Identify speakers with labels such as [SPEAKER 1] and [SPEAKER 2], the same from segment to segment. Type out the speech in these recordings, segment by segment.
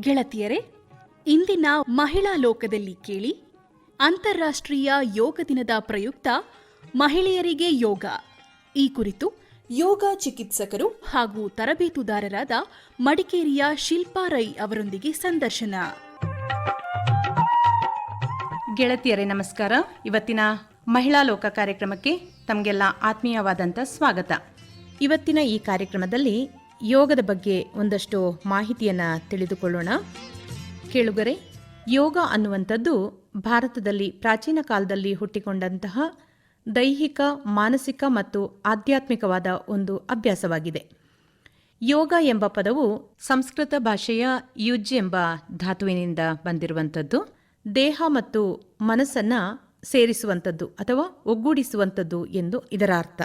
[SPEAKER 1] ಗೆಳತಿಯರೇ ಇಂದಿನ ಮಹಿಳಾ ಲೋಕದಲ್ಲಿ ಕೇಳಿ ಅಂತಾರಾಷ್ಟ್ರೀಯ ಯೋಗ ದಿನದ ಪ್ರಯುಕ್ತ ಮಹಿಳೆಯರಿಗೆ ಯೋಗ. ಈ ಕುರಿತು ಯೋಗ ಚಿಕಿತ್ಸಕರು ಹಾಗೂ ತರಬೇತುದಾರರಾದ ಮಡಿಕೇರಿಯ ಶಿಲ್ಪಾ ರೈ ಅವರೊಂದಿಗೆ ಸಂದರ್ಶನ.
[SPEAKER 2] ಗೆಳತಿಯರೇ ನಮಸ್ಕಾರ. ಇವತ್ತಿನ ಮಹಿಳಾ ಲೋಕ ಕಾರ್ಯಕ್ರಮಕ್ಕೆ ತಮಗೆಲ್ಲ ಆತ್ಮೀಯವಾದಂಥ ಸ್ವಾಗತ. ಇವತ್ತಿನ ಈ ಕಾರ್ಯಕ್ರಮದಲ್ಲಿ ಯೋಗದ ಬಗ್ಗೆ ಒಂದಷ್ಟು ಮಾಹಿತಿಯನ್ನು ತಿಳಿದುಕೊಳ್ಳೋಣ. ಕೇಳುಗರೆ, ಯೋಗ ಅನ್ನುವಂಥದ್ದು ಭಾರತದಲ್ಲಿ ಪ್ರಾಚೀನ ಕಾಲದಲ್ಲಿ ಹುಟ್ಟಿಕೊಂಡಂತಹ ದೈಹಿಕ, ಮಾನಸಿಕ ಮತ್ತು ಆಧ್ಯಾತ್ಮಿಕವಾದ ಒಂದು ಅಭ್ಯಾಸವಾಗಿದೆ. ಯೋಗ ಎಂಬ ಪದವು ಸಂಸ್ಕೃತ ಭಾಷೆಯ ಯುಜ್ ಎಂಬ ಧಾತುವಿನಿಂದ ಬಂದಿರುವಂಥದ್ದು. ದೇಹ ಮತ್ತು ಮನಸ್ಸನ್ನ ಸೇರಿಸುವಂಥದ್ದು ಅಥವಾ ಒಗ್ಗೂಡಿಸುವಂಥದ್ದು ಎಂದು ಇದರ ಅರ್ಥ.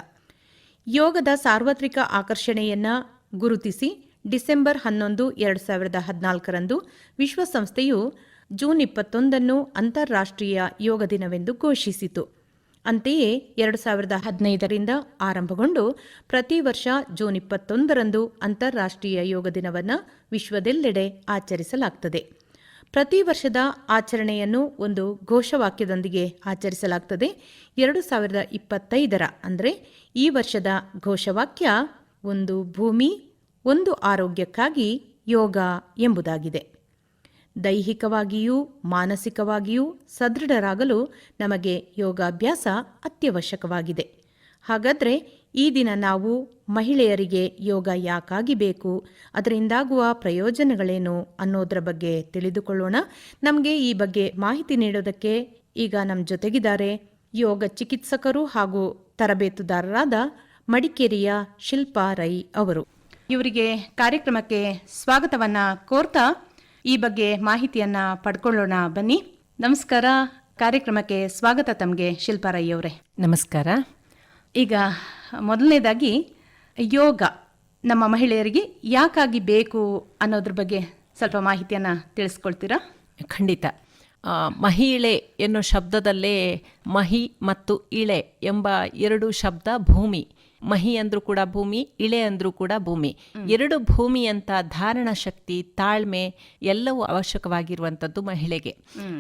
[SPEAKER 2] ಯೋಗದ ಸಾರ್ವತ್ರಿಕ ಆಕರ್ಷಣೆಯನ್ನು ಗುರುತಿಸಿ ಡಿಸೆಂಬರ್ ಹನ್ನೊಂದು, ಎರಡು ಸಾವಿರದ ಹದಿನಾಲ್ಕರಂದು ವಿಶ್ವಸಂಸ್ಥೆಯು ಜೂನ್ ಇಪ್ಪತ್ತೊಂದನ್ನು ಅಂತಾರಾಷ್ಟ್ರೀಯ ಯೋಗ ದಿನವೆಂದು ಘೋಷಿಸಿತು. ಅಂತೆಯೇ ಎರಡು ಸಾವಿರದ ಹದಿನೈದರಿಂದ ಆರಂಭಗೊಂಡು ಪ್ರತಿ ವರ್ಷ ಜೂನ್ ಇಪ್ಪತ್ತೊಂದರಂದು ಅಂತಾರಾಷ್ಟ್ರೀಯ ಯೋಗ ದಿನವನ್ನು ವಿಶ್ವದೆಲ್ಲೆಡೆ ಆಚರಿಸಲಾಗ್ತದೆ. ಪ್ರತಿ ವರ್ಷದ ಆಚರಣೆಯನ್ನು ಒಂದು ಘೋಷವಾಕ್ಯದೊಂದಿಗೆ ಆಚರಿಸಲಾಗ್ತದೆ. ಎರಡು ಸಾವಿರದ ಇಪ್ಪತ್ತೈದರ ಅಂದರೆ ಈ ವರ್ಷದ ಘೋಷವಾಕ್ಯ ಒಂದು ಭೂಮಿ, ಒಂದು ಆರೋಗ್ಯಕ್ಕಾಗಿ ಯೋಗ ಎಂಬುದಾಗಿದೆ. ದೈಹಿಕವಾಗಿಯೂ, ಮಾನಸಿಕವಾಗಿಯೂ ಸದೃಢರಾಗಲು ನಮಗೆ ಯೋಗಾಭ್ಯಾಸ ಅತ್ಯವಶ್ಯಕವಾಗಿದೆ. ಹಾಗಾದರೆ ಈ ದಿನ ನಾವು ಮಹಿಳೆಯರಿಗೆ ಯೋಗ ಯಾಕಾಗಿ ಬೇಕು? ಅದರಿಂದಾಗುವ ಪ್ರಯೋಜನಗಳೇನು ಅನ್ನೋದರ ಬಗ್ಗೆ ತಿಳಿದುಕೊಳ್ಳೋಣ. ನಮಗೆ ಈ ಬಗ್ಗೆ ಮಾಹಿತಿ ನೀಡೋದಕ್ಕೆ ಈಗ ನಮ್ಮ ಜೊತೆಗಿದ್ದಾರೆ ಯೋಗ ಚಿಕಿತ್ಸಕರು ಹಾಗೂ ತರಬೇತುದಾರರಾದ ಮಡಿಕೇರಿಯ ಶಿಲ್ಪಾ ರೈ ಅವರು. ಇವರಿಗೆ ಕಾರ್ಯಕ್ರಮಕ್ಕೆ ಸ್ವಾಗತವನ್ನ ಕೋರ್ತಾ ಈ ಬಗ್ಗೆ ಮಾಹಿತಿಯನ್ನ ಪಡ್ಕೊಳ್ಳೋಣ. ಬನ್ನಿ. ನಮಸ್ಕಾರ. ಕಾರ್ಯಕ್ರಮಕ್ಕೆ ಸ್ವಾಗತ ತಮಗೆ ಶಿಲ್ಪಾ
[SPEAKER 3] ನಮಸ್ಕಾರ.
[SPEAKER 2] ಈಗ ಮೊದಲನೇದಾಗಿ ಯೋಗ. ನಮ್ಮ ಮಹಿಳೆಯರಿಗೆ ಯಾಕಾಗಿ ಬೇಕು ಅನ್ನೋದ್ರ ಬಗ್ಗೆ ಸ್ವಲ್ಪ ಮಾಹಿತಿಯನ್ನು ತಿಳಿಸ್ಕೊಳ್ತೀರಾ?
[SPEAKER 3] ಖಂಡಿತ. ಮಹಿಳೆ ಎನ್ನುವ ಶಬ್ದದಲ್ಲೇ ಮಹಿ ಮತ್ತು ಇಳೆ ಎಂಬ ಎರಡು ಶಬ್ದ ಭೂಮಿ. ಮಹಿ ಅಂದ್ರೂ ಕೂಡ ಭೂಮಿ ಇಳೆ ಅಂದ್ರೂ ಕೂಡ ಭೂಮಿ. ಎರಡು ಭೂಮಿ ಅಂತ ಧಾರಣ ಶಕ್ತಿ ತಾಳ್ಮೆ ಎಲ್ಲವೂ ಅವಶ್ಯಕವಾಗಿರುವಂಥದ್ದು ಮಹಿಳೆಗೆ.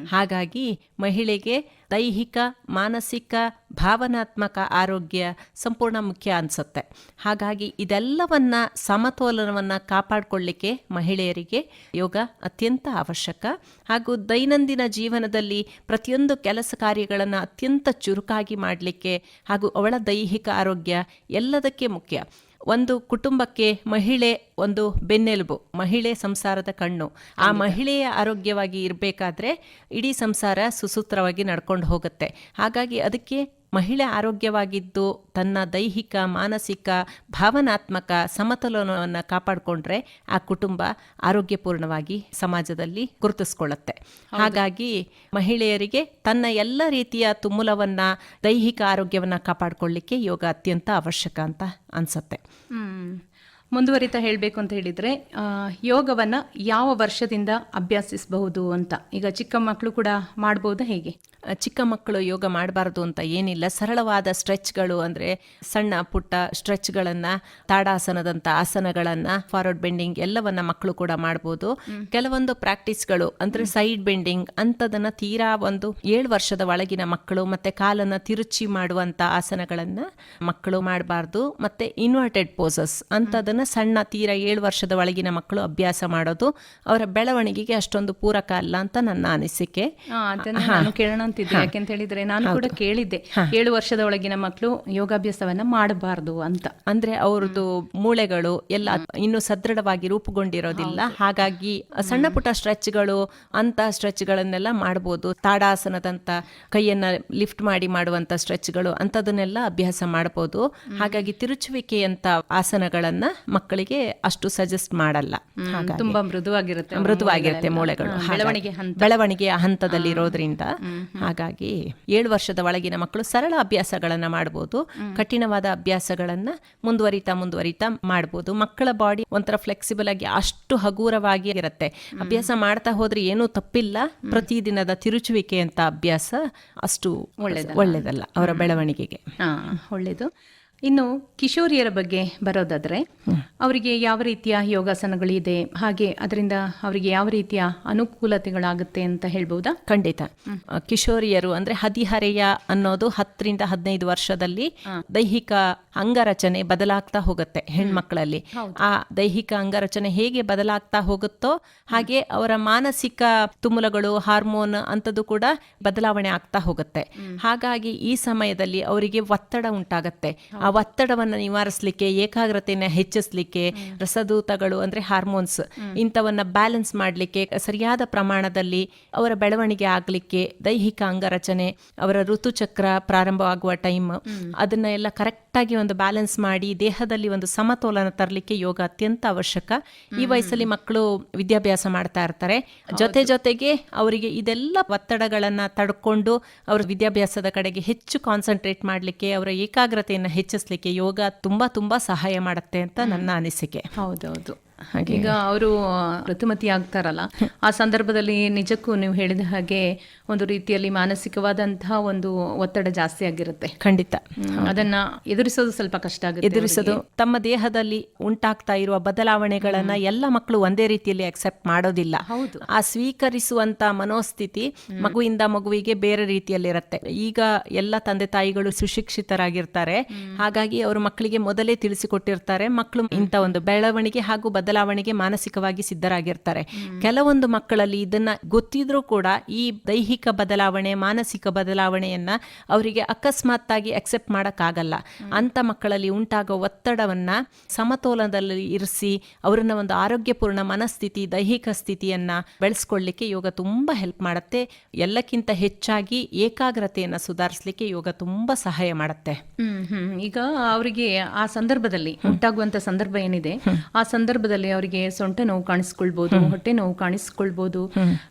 [SPEAKER 3] ಹಾಗಾಗಿ ಮಹಿಳೆಗೆ ದೈಹಿಕ, ಮಾನಸಿಕ, ಭಾವನಾತ್ಮಕ ಆರೋಗ್ಯ ಸಂಪೂರ್ಣ ಮುಖ್ಯ ಅನಿಸುತ್ತೆ. ಹಾಗಾಗಿ ಇದೆಲ್ಲವನ್ನ ಸಮತೋಲನವನ್ನು ಕಾಪಾಡಿಕೊಳ್ಳಿಕ್ಕೆ ಮಹಿಳೆಯರಿಗೆ ಯೋಗ ಅತ್ಯಂತ ಅವಶ್ಯಕ. ಹಾಗೂ ದೈನಂದಿನ ಜೀವನದಲ್ಲಿ ಪ್ರತಿಯೊಂದು ಕೆಲಸ ಕಾರ್ಯಗಳನ್ನು ಅತ್ಯಂತ ಚುರುಕಾಗಿ ಮಾಡಲಿಕ್ಕೆ ಹಾಗೂ ಅವಳ ದೈಹಿಕ ಆರೋಗ್ಯ ಎಲ್ಲದಕ್ಕೆ ಮುಖ್ಯ. ಒಂದು ಕುಟುಂಬಕ್ಕೆ ಮಹಿಳೆ ಒಂದು ಬೆನ್ನೆಲುಬು ಮಹಿಳೆ ಸಂಸಾರದ ಕಣ್ಣು. ಆ ಮಹಿಳೆಯ ಆರೋಗ್ಯವಾಗಿ ಇರಬೇಕಾದ್ರೆ ಇಡೀ ಸಂಸಾರ ಸುಸೂತ್ರವಾಗಿ ನಡ್ಕೊಂಡು ಹೋಗುತ್ತೆ. ಹಾಗಾಗಿ ಅದಕ್ಕೆ ಮಹಿಳೆ ಆರೋಗ್ಯವಾಗಿದ್ದು ತನ್ನ ದೈಹಿಕ ಮಾನಸಿಕ ಭಾವನಾತ್ಮಕ ಸಮತೋಲನವನ್ನು ಕಾಪಾಡಿಕೊಂಡ್ರೆ ಆ ಕುಟುಂಬ ಆರೋಗ್ಯಪೂರ್ಣವಾಗಿ ಸಮಾಜದಲ್ಲಿ ಗುರುತಿಸ್ಕೊಳ್ಳುತ್ತೆ. ಹಾಗಾಗಿ ಮಹಿಳೆಯರಿಗೆ ತನ್ನ ಎಲ್ಲ ರೀತಿಯ ತುಮುಲವನ್ನ ದೈಹಿಕ ಆರೋಗ್ಯವನ್ನ ಕಾಪಾಡಿಕೊಳ್ಳಿಕ್ಕೆ ಯೋಗ ಅತ್ಯಂತ ಅವಶ್ಯಕ ಅಂತ ಅನ್ಸುತ್ತೆ.
[SPEAKER 2] ಮುಂದುವರಿತಾ ಹೇಳಬೇಕು ಅಂತ ಹೇಳಿದರೆ ಯೋಗವನ್ನು ಯಾವ ವರ್ಷದಿಂದ ಅಭ್ಯಾಸಿಸಬಹುದು ಅಂತ. ಈಗ ಚಿಕ್ಕ ಮಕ್ಕಳು ಕೂಡ ಮಾಡ್ಬೋದಾ ಹೇಗೆ?
[SPEAKER 3] ಚಿಕ್ಕ ಮಕ್ಕಳು ಯೋಗ ಮಾಡಬಾರ್ದು ಅಂತ ಏನಿಲ್ಲ. ಸರಳವಾದ ಸ್ಟ್ರೆಚ್ಗಳು ಅಂದರೆ ಸಣ್ಣ ಪುಟ್ಟ ಸ್ಟ್ರೆಚ್ಗಳನ್ನು ತಾಡಾಸನದಂಥ ಆಸನಗಳನ್ನು ಫಾರ್ವರ್ಡ್ ಬೆಂಡಿಂಗ್ ಎಲ್ಲವನ್ನ ಮಕ್ಕಳು ಕೂಡ ಮಾಡ್ಬೋದು. ಕೆಲವೊಂದು ಪ್ರಾಕ್ಟೀಸ್ಗಳು ಅಂದರೆ ಸೈಡ್ ಬೆಂಡಿಂಗ್ ಅಂಥದನ್ನು ತೀರಾ ಒಂದು ಏಳು ವರ್ಷದ ಒಳಗಿನ ಮಕ್ಕಳು ಮತ್ತು ಕಾಲನ್ನು ತಿರುಚಿ ಮಾಡುವಂಥ ಆಸನಗಳನ್ನು ಮಕ್ಕಳು ಮಾಡಬಾರ್ದು. ಮತ್ತು ಇನ್ವರ್ಟೆಡ್ ಪೋಸಸ್ ಅಂಥದನ್ನು ಸಣ್ಣ ತೀರಾ ಏಳು ವರ್ಷದ ಒಳಗಿನ ಮಕ್ಕಳು ಅಭ್ಯಾಸ ಮಾಡೋದು. ಅವರ ಬೆಳವಣಿಗೆಗೆ ಅಷ್ಟೊಂದು ಪೂರಕ ಅಲ್ಲ ಅಂತ ನನ್ನ ಅನಿಸಿಕೆ.
[SPEAKER 2] ಅಂತಿದ್ದೆ ಯಾಕೆಂತ ಹೇಳಿದ್ರೆ ನಾನು ಕೂಡ ಕೇಳಿದ್ದೆ. ಏಳು ವರ್ಷದ ಒಳಗಿನ ಮಕ್ಕಳು ಯೋಗಾಭ್ಯಾಸವನ್ನ ಮಾಡಬಾರ್ದು ಅಂತ.
[SPEAKER 3] ಅಂದ್ರೆ ಅವ್ರದ್ದು ಮೂಳೆಗಳು ಎಲ್ಲ ಇನ್ನು ಸದೃಢವಾಗಿ ರೂಪುಗೊಂಡಿರೋದಿಲ್ಲ. ಹಾಗಾಗಿ ಸಣ್ಣ ಪುಟ್ಟ ಸ್ಟ್ರೆಚ್ಗಳು ಅಂತ ಸ್ಟ್ರೆಚ್ಗಳನ್ನೆಲ್ಲ ಮಾಡಬಹುದು ತಾಡಾಸನದಂತ ಕೈಯನ್ನ ಲಿಫ್ಟ್ ಮಾಡಿ ಮಾಡುವಂತ ಸ್ಟ್ರೆಚ್ಗಳು ಅಂತದನ್ನೆಲ್ಲ ಅಭ್ಯಾಸ ಮಾಡಬಹುದು ಹಾಗಾಗಿ ತಿರುಚುವಿಕೆಯಂತ ಆಸನಗಳನ್ನ ಮಕ್ಕಳಿಗೆ ಅಷ್ಟು ಸಜೆಸ್ಟ್ ಮಾಡಲ್ಲ.
[SPEAKER 2] ತುಂಬಾ ಮೃದುವಾಗಿರುತ್ತೆ
[SPEAKER 3] ಮೃದುವಾಗಿರುತ್ತೆ ಮೂಳೆಗಳು.
[SPEAKER 2] ಬೆಳವಣಿಗೆ
[SPEAKER 3] ಹಂತದಲ್ಲಿ ಇರೋದ್ರಿಂದ. ಹಾಗಾಗಿ ಏಳು ವರ್ಷದ ಒಳಗಿನ ಮಕ್ಕಳು ಸರಳ ಅಭ್ಯಾಸಗಳನ್ನು ಮಾಡ್ಬೋದು. ಕಠಿಣವಾದ ಅಭ್ಯಾಸಗಳನ್ನ ಮುಂದುವರಿತಾ ಮುಂದುವರಿತಾ ಮಾಡ್ಬೋದು. ಮಕ್ಕಳ ಬಾಡಿ ಒಂಥರ ಫ್ಲೆಕ್ಸಿಬಲ್ ಆಗಿ ಅಷ್ಟು ಹಗುರವಾಗಿ ಇರುತ್ತೆ. ಅಭ್ಯಾಸ ಮಾಡ್ತಾ ಹೋದ್ರೆ ಏನೂ ತಪ್ಪಿಲ್ಲ. ಪ್ರತಿದಿನದ ತಿರುಚುವಿಕೆ ಅಂತ ಅಭ್ಯಾಸ ಅಷ್ಟು ಒಳ್ಳೆಯದಲ್ಲ ಅವರ ಬೆಳವಣಿಗೆಗೆ.
[SPEAKER 2] ಒಳ್ಳೆಯದು ಇನ್ನು ಕಿಶೋರಿಯರ ಬಗ್ಗೆ ಬರೋದಾದ್ರೆ ಅವರಿಗೆ ಯಾವ ರೀತಿಯ ಯೋಗಾಸನಗಳಿದೆ ಹಾಗೆ ಅದರಿಂದ ಅವರಿಗೆ ಯಾವ ರೀತಿಯ ಅನುಕೂಲತೆಗಳಾಗುತ್ತೆ ಅಂತ ಹೇಳ್ಬೋದಾ?
[SPEAKER 3] ಖಂಡಿತ. ಕಿಶೋರಿಯರು ಅಂದ್ರೆ ಹದಿಹರೆಯ ಅನ್ನೋದು ಹತ್ತರಿಂದ ಹದಿನೈದು ವರ್ಷದಲ್ಲಿ ದೈಹಿಕ ಅಂಗರಚನೆ ಬದಲಾಗ್ತಾ ಹೋಗುತ್ತೆ ಹೆಣ್ಮಕ್ಳಲ್ಲಿ. ಆ ದೈಹಿಕ ಅಂಗರಚನೆ ಹೇಗೆ ಬದಲಾಗ್ತಾ ಹೋಗುತ್ತೋ ಹಾಗೆ ಅವರ ಮಾನಸಿಕ ತುಮುಲಗಳು ಹಾರ್ಮೋನ್ ಅಂತದ್ದು ಕೂಡ ಬದಲಾವಣೆ ಆಗ್ತಾ ಹೋಗುತ್ತೆ. ಹಾಗಾಗಿ ಈ ಸಮಯದಲ್ಲಿ ಅವರಿಗೆ ಒತ್ತಡ ಉಂಟಾಗತ್ತೆ. ಆ ಒತ್ತಡವನ್ನು ನಿವಾರಿಸಲಿಕ್ಕೆ ಏಕಾಗ್ರತೆಯನ್ನು ಹೆಚ್ಚಿಸಲಿಕ್ಕೆ ರಸದೂತಗಳು ಅಂದ್ರೆ ಹಾರ್ಮೋನ್ಸ್ ಇಂಥವನ್ನ ಬ್ಯಾಲೆನ್ಸ್ ಮಾಡಲಿಕ್ಕೆ ಸರಿಯಾದ ಪ್ರಮಾಣದಲ್ಲಿ ಅವರ ಬೆಳವಣಿಗೆ ಆಗಲಿಕ್ಕೆ ದೈಹಿಕ ಅಂಗರಚನೆ ಅವರ ಋತುಚಕ್ರ ಪ್ರಾರಂಭವಾಗುವ ಟೈಮ್ ಅದನ್ನ ಎಲ್ಲ ಕರೆಕ್ಟ್ ಆಗಿ ಒಂದು ಬ್ಯಾಲೆನ್ಸ್ ಮಾಡಿ ದೇಹದಲ್ಲಿ ಒಂದು ಸಮತೋಲನ ತರಲಿಕ್ಕೆ ಯೋಗ ಅತ್ಯಂತ ಅವಶ್ಯಕ. ಈ ವಯಸ್ಸಲ್ಲಿ ಮಕ್ಕಳು ವಿದ್ಯಾಭ್ಯಾಸ ಮಾಡ್ತಾ ಇರ್ತಾರೆ. ಜೊತೆ ಜೊತೆಗೆ ಅವರಿಗೆ ಇದೆಲ್ಲ ಒತ್ತಡಗಳನ್ನ ತಡ್ಕೊಂಡು ಅವರ ವಿದ್ಯಾಭ್ಯಾಸದ ಕಡೆಗೆ ಹೆಚ್ಚು ಕಾನ್ಸಂಟ್ರೇಟ್ ಮಾಡಲಿಕ್ಕೆ ಅವರ ಏಕಾಗ್ರತೆಯನ್ನು ಹೆಚ್ಚಿಸಲಿಕ್ಕೆ ಯೋಗ ತುಂಬಾ ತುಂಬಾ ಸಹಾಯ ಮಾಡುತ್ತೆ ಅಂತ ನನ್ನ ಅನಿಸಿಕೆ.
[SPEAKER 2] ಹೌದೌದು. ಈಗ ಅವರು ಋತುಮತಿ ಆಗ್ತಾರಲ್ಲ ಆ ಸಂದರ್ಭದಲ್ಲಿ ನಿಜಕ್ಕೂ ನೀವು ಹೇಳಿದ ಹಾಗೆ ಒಂದು ರೀತಿಯಲ್ಲಿ ಮಾನಸಿಕವಾದಂತಹ ಒಂದು ಒತ್ತಡ ಜಾಸ್ತಿ ಆಗಿರುತ್ತೆ.
[SPEAKER 3] ಖಂಡಿತ.
[SPEAKER 2] ಅದನ್ನ ಎದುರಿಸೋದು ಸ್ವಲ್ಪ ಕಷ್ಟ ಆಗುತ್ತೆ
[SPEAKER 3] ಎದುರಿಸೋದು ತಮ್ಮ ದೇಹದಲ್ಲಿ ಉಂಟಾಗ್ತಾ ಇರುವ ಬದಲಾವಣೆಗಳನ್ನ ಎಲ್ಲ ಮಕ್ಕಳು ಒಂದೇ ರೀತಿಯಲ್ಲಿ ಅಕ್ಸೆಪ್ಟ್ ಮಾಡೋದಿಲ್ಲ.
[SPEAKER 2] ಹೌದು.
[SPEAKER 3] ಆ ಸ್ವೀಕರಿಸುವಂತ ಮನೋಸ್ಥಿತಿ ಮಗುವಿಂದ ಮಗುವಿಗೆ ಬೇರೆ ರೀತಿಯಲ್ಲಿರುತ್ತೆ. ಈಗ ಎಲ್ಲ ತಂದೆ ತಾಯಿಗಳು ಸುಶಿಕ್ಷಿತರಾಗಿರ್ತಾರೆ. ಹಾಗಾಗಿ ಅವರು ಮಕ್ಕಳಿಗೆ ಮೊದಲೇ ತಿಳಿಸಿಕೊಟ್ಟಿರ್ತಾರೆ. ಮಕ್ಕಳು ಇಂಥ ಒಂದು ಬೆಳವಣಿಗೆ ಹಾಗೂ ಬದಲಾವಣೆಗೆ ಮಾನಸಿಕವಾಗಿ ಸಿದ್ಧರಾಗಿರ್ತಾರೆ. ಕೆಲವೊಂದು ಮಕ್ಕಳಲ್ಲಿ ಇದನ್ನ ಗೊತ್ತಿದ್ರೂ ಕೂಡ ಈ ದೈಹಿಕ ಬದಲಾವಣೆ, ಮಾನಸಿಕ ಬದಲಾವಣೆಯನ್ನ ಅವರಿಗೆ ಅಕಸ್ಮಾತ್ತಾಗಿ ಅಕ್ಸೆಪ್ಟ್ ಮಾಡಕ್ಕಾಗಲ್ಲ. ಅಂತ ಮಕ್ಕಳಲ್ಲಿ ಉಂಟಾಗೋ ಒತ್ತಡವನ್ನ ಸಮತೋಲನದಲ್ಲಿ ಇರಿಸಿ, ಅವರನ್ನ ಒಂದು ಆರೋಗ್ಯಪೂರ್ಣ ಮನಸ್ಥಿತಿ, ದೈಹಿಕ ಸ್ಥಿತಿಯನ್ನ ಬೆಳೆಸ್ಕೊಳ್ಳಿಕ್ಕೆ ಯೋಗ ತುಂಬಾ ಹೆಲ್ಪ್ ಮಾಡುತ್ತೆ. ಎಲ್ಲಕ್ಕಿಂತ ಹೆಚ್ಚಾಗಿ ಏಕಾಗ್ರತೆಯನ್ನ ಸುಧಾರಿಸಲಿಕ್ಕೆ ಯೋಗ ತುಂಬಾ ಸಹಾಯ ಮಾಡುತ್ತೆ.
[SPEAKER 2] ಈಗ ಅವರಿಗೆ ಆ ಸಂದರ್ಭದಲ್ಲಿ ಉಂಟಾಗುವಂತ ಸಂದರ್ಭ ಏನಿದೆ? ಆ ಸಂದರ್ಭದಲ್ಲಿ ಅವರಿಗೆ ಸೊಂಟ ನೋವು ಕಾಣಿಸ್ಕೊಳ್ಬಹುದು ಹೊಟ್ಟೆ ನೋವು ಕಾಣಿಸ್ಕೊಳ್ಬಹುದು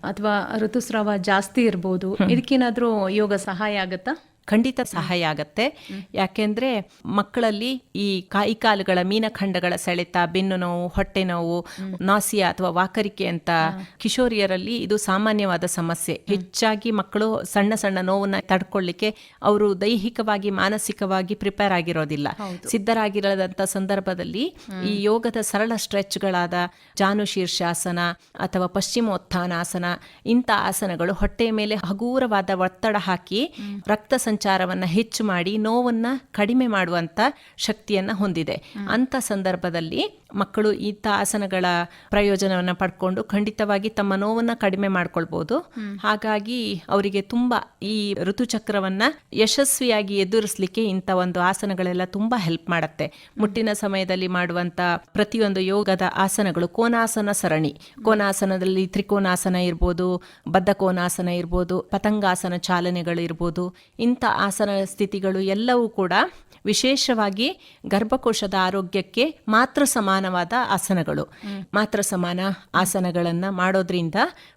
[SPEAKER 2] ಅಥವಾ ಋತುಸ್ರಾವ ಜಾಸ್ತಿ ಇರ್ಬೋದು ಇದಕ್ಕೇನಾದ್ರೂ ಯೋಗ ಸಹಾಯ ಆಗತ್ತಾ?
[SPEAKER 3] ಖಂಡಿತ ಸಹಾಯ ಆಗತ್ತೆ. ಯಾಕೆಂದ್ರೆ ಮಕ್ಕಳಲ್ಲಿ ಈ ಕಾಯಿಕಾಲುಗಳ ಮೀನಖಂಡಗಳ ಸೆಳೆತ ಬೆನ್ನು ನೋವು ಹೊಟ್ಟೆ ನೋವು ನಾಸಿಯಾ ಅಥವಾ ವಾಕರಿಕೆ ಅಂತ ಕಿಶೋರಿಯರಲ್ಲಿ ಇದು ಸಾಮಾನ್ಯವಾದ ಸಮಸ್ಯೆ. ಹೆಚ್ಚಾಗಿ ಮಕ್ಕಳು ಸಣ್ಣ ಸಣ್ಣ ನೋವನ್ನ ತಡ್ಕೊಳ್ಳಿಕ್ಕೆ ಅವರು ದೈಹಿಕವಾಗಿ ಮಾನಸಿಕವಾಗಿ ಪ್ರಿಪೇರ್ ಆಗಿರೋದಿಲ್ಲ. ಸಿದ್ಧರಾಗಿರದಂತ ಸಂದರ್ಭದಲ್ಲಿ ಈ ಯೋಗದ ಸರಳ ಸ್ಟ್ರೆಚ್ಗಳಾದ ಜಾನು ಶೀರ್ಷಾಸನ ಅಥವಾ ಪಶ್ಚಿಮೋತ್ಥಾನಾಸನ ಇಂಥ ಆಸನಗಳು ಹೊಟ್ಟೆಯ ಮೇಲೆ ಹಗೂರವಾದ ಒತ್ತಡ ಹಾಕಿ ರಕ್ತ ಸಂಚಾರವನ್ನ ಹೆಚ್ಚು ಮಾಡಿ ನೋವನ್ನು ಕಡಿಮೆ ಮಾಡುವಂತ ಶಕ್ತಿಯನ್ನ ಹೊಂದಿದೆ. ಅಂತ ಸಂದರ್ಭದಲ್ಲಿ ಮಕ್ಕಳು ಇಂಥ ಆಸನಗಳ ಪ್ರಯೋಜನವನ್ನ ಪಡ್ಕೊಂಡು ಖಂಡಿತವಾಗಿ ತಮ್ಮ ನೋವನ್ನ ಕಡಿಮೆ ಮಾಡ್ಕೊಳ್ಬಹುದು ಹಾಗಾಗಿ ಅವರಿಗೆ ತುಂಬಾ ಈ ಋತುಚಕ್ರವನ್ನ ಯಶಸ್ವಿಯಾಗಿ ಎದುರಿಸಲಿಕ್ಕೆ ಇಂಥ ಒಂದು ಆಸನಗಳೆಲ್ಲ ತುಂಬಾ ಹೆಲ್ಪ್ ಮಾಡುತ್ತೆ. ಮುಟ್ಟಿನ ಸಮಯದಲ್ಲಿ ಮಾಡುವಂತ ಪ್ರತಿಯೊಂದು ಯೋಗದ ಆಸನಗಳು ಕೋನಾಸನ ಸರಣಿ. ಕೋನಾಸನದಲ್ಲಿ ತ್ರಿಕೋನಾಸನ ಇರ್ಬೋದು ಬದ್ಧ ಕೋನಾಸನ ಇರ್ಬೋದು ಪತಂಗಾಸನ ಚಾಲನೆಗಳು ಇರ್ಬೋದು. ಇಂಥ ಆಸನ ಸ್ಥಿತಿಗಳು ಎಲ್ಲವೂ ಕೂಡ ವಿಶೇಷವಾಗಿ ಗರ್ಭಕೋಶದ ಆರೋಗ್ಯಕ್ಕೆ ಮಾತ್ರ ಸಮಾನವಾದ ಆಸನಗಳು. ಮಾತ್ರ ಸಮಾನ ಆಸನಗಳನ್ನು ಮಾಡೋದ್ರಿಂದ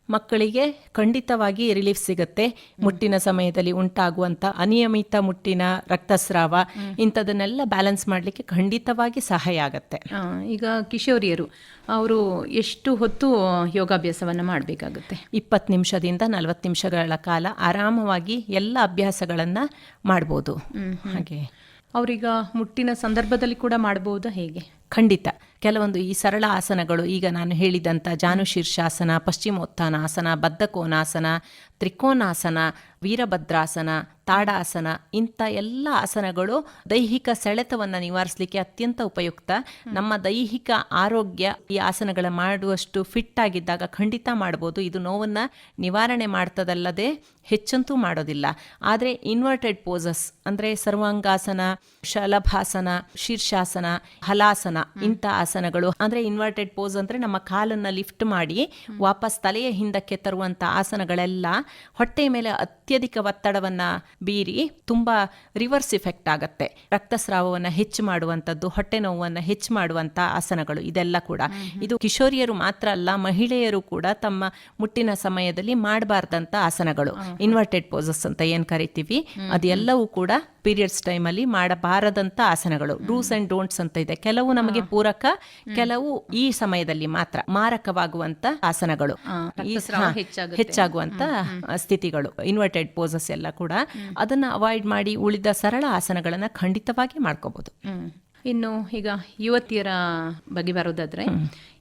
[SPEAKER 3] ಮಕ್ಕಳಿಗೆ ಖಂಡಿತವಾಗಿ ರಿಲೀಫ್ ಸಿಗುತ್ತೆ. ಮುಟ್ಟಿನ ಸಮಯದಲ್ಲಿ ಉಂಟಾಗುವಂಥ ಅನಿಯಮಿತ ಮುಟ್ಟಿನ ರಕ್ತಸ್ರಾವ ಇಂಥದನ್ನೆಲ್ಲ ಬ್ಯಾಲೆನ್ಸ್ ಮಾಡಲಿಕ್ಕೆ ಖಂಡಿತವಾಗಿ ಸಹಾಯ ಆಗತ್ತೆ.
[SPEAKER 2] ಈಗ ಕಿಶೋರಿಯರು ಅವರು ಎಷ್ಟು ಹೊತ್ತು ಯೋಗಾಭ್ಯಾಸವನ್ನ ಮಾಡಬೇಕಾಗುತ್ತೆ?
[SPEAKER 3] ಇಪ್ಪತ್ತು ನಿಮಿಷದಿಂದ ನಲವತ್ತು ನಿಮಿಷಗಳ ಕಾಲ ಆರಾಮವಾಗಿ ಎಲ್ಲ ಅಭ್ಯಾಸಗಳನ್ನ ಮಾಡ್ಬೋದು. ಹಾಗೆ.
[SPEAKER 2] ಅವ್ರೀಗ ಮುಟ್ಟಿನ ಸಂದರ್ಭದಲ್ಲಿ ಕೂಡ ಮಾಡಬಹುದಾ ಹೇಗೆ?
[SPEAKER 3] ಖಂಡಿತ. ಕೆಲವೊಂದು ಈ ಸರಳ ಆಸನಗಳು ಈಗ ನಾನು ಹೇಳಿದಂಥ ಜಾನುಶೀರ್ಷಾಸನ ಪಶ್ಚಿಮೋತ್ಥಾನ ಆಸನ ಬದ್ಧಕೋನಾಸನ ತ್ರಿಕೋನಾಸನ ವೀರಭದ್ರಾಸನ ತಾಡಾಸನ ಇಂಥ ಎಲ್ಲ ಆಸನಗಳು ದೈಹಿಕ ಸೆಳೆತವನ್ನು ನಿವಾರಿಸಲಿಕ್ಕೆ ಅತ್ಯಂತ ಉಪಯುಕ್ತ. ನಮ್ಮ ದೈಹಿಕ ಆರೋಗ್ಯ ಈ ಆಸನಗಳ ಮಾಡುವಷ್ಟು ಫಿಟ್ ಆಗಿದ್ದಾಗ ಖಂಡಿತ ಮಾಡ್ಬೋದು. ಇದು ನೋವನ್ನು ನಿವಾರಣೆ ಮಾಡ್ತದಲ್ಲದೆ ಹೆಚ್ಚಂತೂ ಮಾಡೋದಿಲ್ಲ. ಆದರೆ ಇನ್ವರ್ಟೆಡ್ ಪೋಸಸ್ ಅಂದರೆ ಸರ್ವಾಂಗಾಸನ ಶಲಭಾಸನ ಶೀರ್ಷಾಸನ ಹಲಾಸನ ಇಂಥ ಆಸನಗಳು ಅಂದರೆ ಇನ್ವರ್ಟೆಡ್ ಪೋಸ್ ಅಂದರೆ ನಮ್ಮ ಕಾಲನ್ನು ಲಿಫ್ಟ್ ಮಾಡಿ ವಾಪಸ್ ತಲೆಯ ಹಿಂದಕ್ಕೆ ತರುವಂಥ ಆಸನಗಳೆಲ್ಲ ಹೊಟ್ಟೆಯ ಮೇಲೆ ಅತ್ಯಧಿಕ ಒತ್ತಡವನ್ನ ಬೀರಿ ತುಂಬಾ ರಿವರ್ಸ್ ಇಫೆಕ್ಟ್ ಆಗುತ್ತೆ. ರಕ್ತಸ್ರಾವವನ್ನ ಹೆಚ್ಚು ಮಾಡುವಂಥದ್ದು ಹೊಟ್ಟೆ ನೋವನ್ನು ಹೆಚ್ಚು ಮಾಡುವಂತ ಆಸನಗಳು ಇದೆಲ್ಲ ಕೂಡ. ಇದು ಕಿಶೋರಿಯರು ಮಾತ್ರ ಅಲ್ಲ ಮಹಿಳೆಯರು ಕೂಡ ತಮ್ಮ ಮುಟ್ಟಿನ ಸಮಯದಲ್ಲಿ ಮಾಡಬಾರ್ದಂತ ಆಸನಗಳು. ಇನ್ವರ್ಟೆಡ್ ಪೋಸಸ್ ಅಂತ ಏನ್ ಕರಿತೀವಿ? ಅದೆಲ್ಲವೂ ಕೂಡ ಪೀರಿಯಡ್ಸ್ ಟೈಮಲ್ಲಿ ಮಾಡಬಾರದಂತ ಆಸನಗಳು. ಡೂಸ್ ಅಂಡ್ ಡೋಂಟ್ಸ್ ಅಂತ ಇದೆ. ಕೆಲವು ನಮಗೆ ಪೂರಕ ಕೆಲವು ಈ ಸಮಯದಲ್ಲಿ ಮಾತ್ರ ಮಾರಕವಾಗುವಂತ ಆಸನಗಳು. ಹೆಚ್ಚಾಗುವಂತ ಸ್ಥಿತಿಗಳು ಇನ್ವರ್ಟೆಡ್ ಪೋಸಸ್ ಎಲ್ಲ ಕೂಡ ಅದನ್ನ ಅವಾಯ್ಡ್ ಮಾಡಿ ಉಳಿದ ಸರಳ ಆಸನಗಳನ್ನ ಖಂಡಿತವಾಗಿ ಮಾಡ್ಕೋಬಹುದು.
[SPEAKER 2] ಇನ್ನು ಈಗ ಯುವತಿಯರ ಬಗ್ಗೆ ಬರೋದಾದ್ರೆ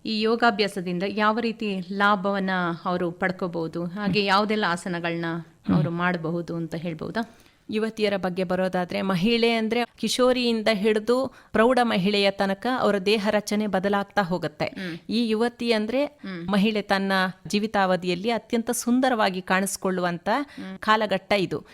[SPEAKER 2] ಈ ಯೋಗಾಭ್ಯಾಸದಿಂದ ಯಾವ ರೀತಿ ಲಾಭವನ್ನ ಅವರು ಪಡ್ಕೋಬಹುದು ಹಾಗೆ ಯಾವುದೆಲ್ಲ ಆಸನಗಳನ್ನ ಅವರು ಮಾಡಬಹುದು ಅಂತ ಹೇಳ್ಬಹುದಾ
[SPEAKER 3] ಯುವತಿಯರ ಬಗ್ಗೆ ಬರೋದಾದ್ರೆ ಮಹಿಳೆ ಅಂದ್ರೆ ಕಿಶೋರಿಯಿಂದ ಹಿಡಿದು ಪ್ರೌಢ ಮಹಿಳೆಯ ತನಕ ಅವರ ದೇಹ ರಚನೆ ಬದಲಾಗ್ತಾ ಹೋಗುತ್ತೆ. ಈ ಯುವತಿ ಅಂದ್ರೆ ಮಹಿಳೆ ತನ್ನ ಜೀವಿತಾವಧಿಯಲ್ಲಿ ಅತ್ಯಂತ ಸುಂದರವಾಗಿ ಕಾಣಿಸ್ಕೊಳ್ಳುವಂತ ಕಾಲಘಟ್ಟ ಇದು.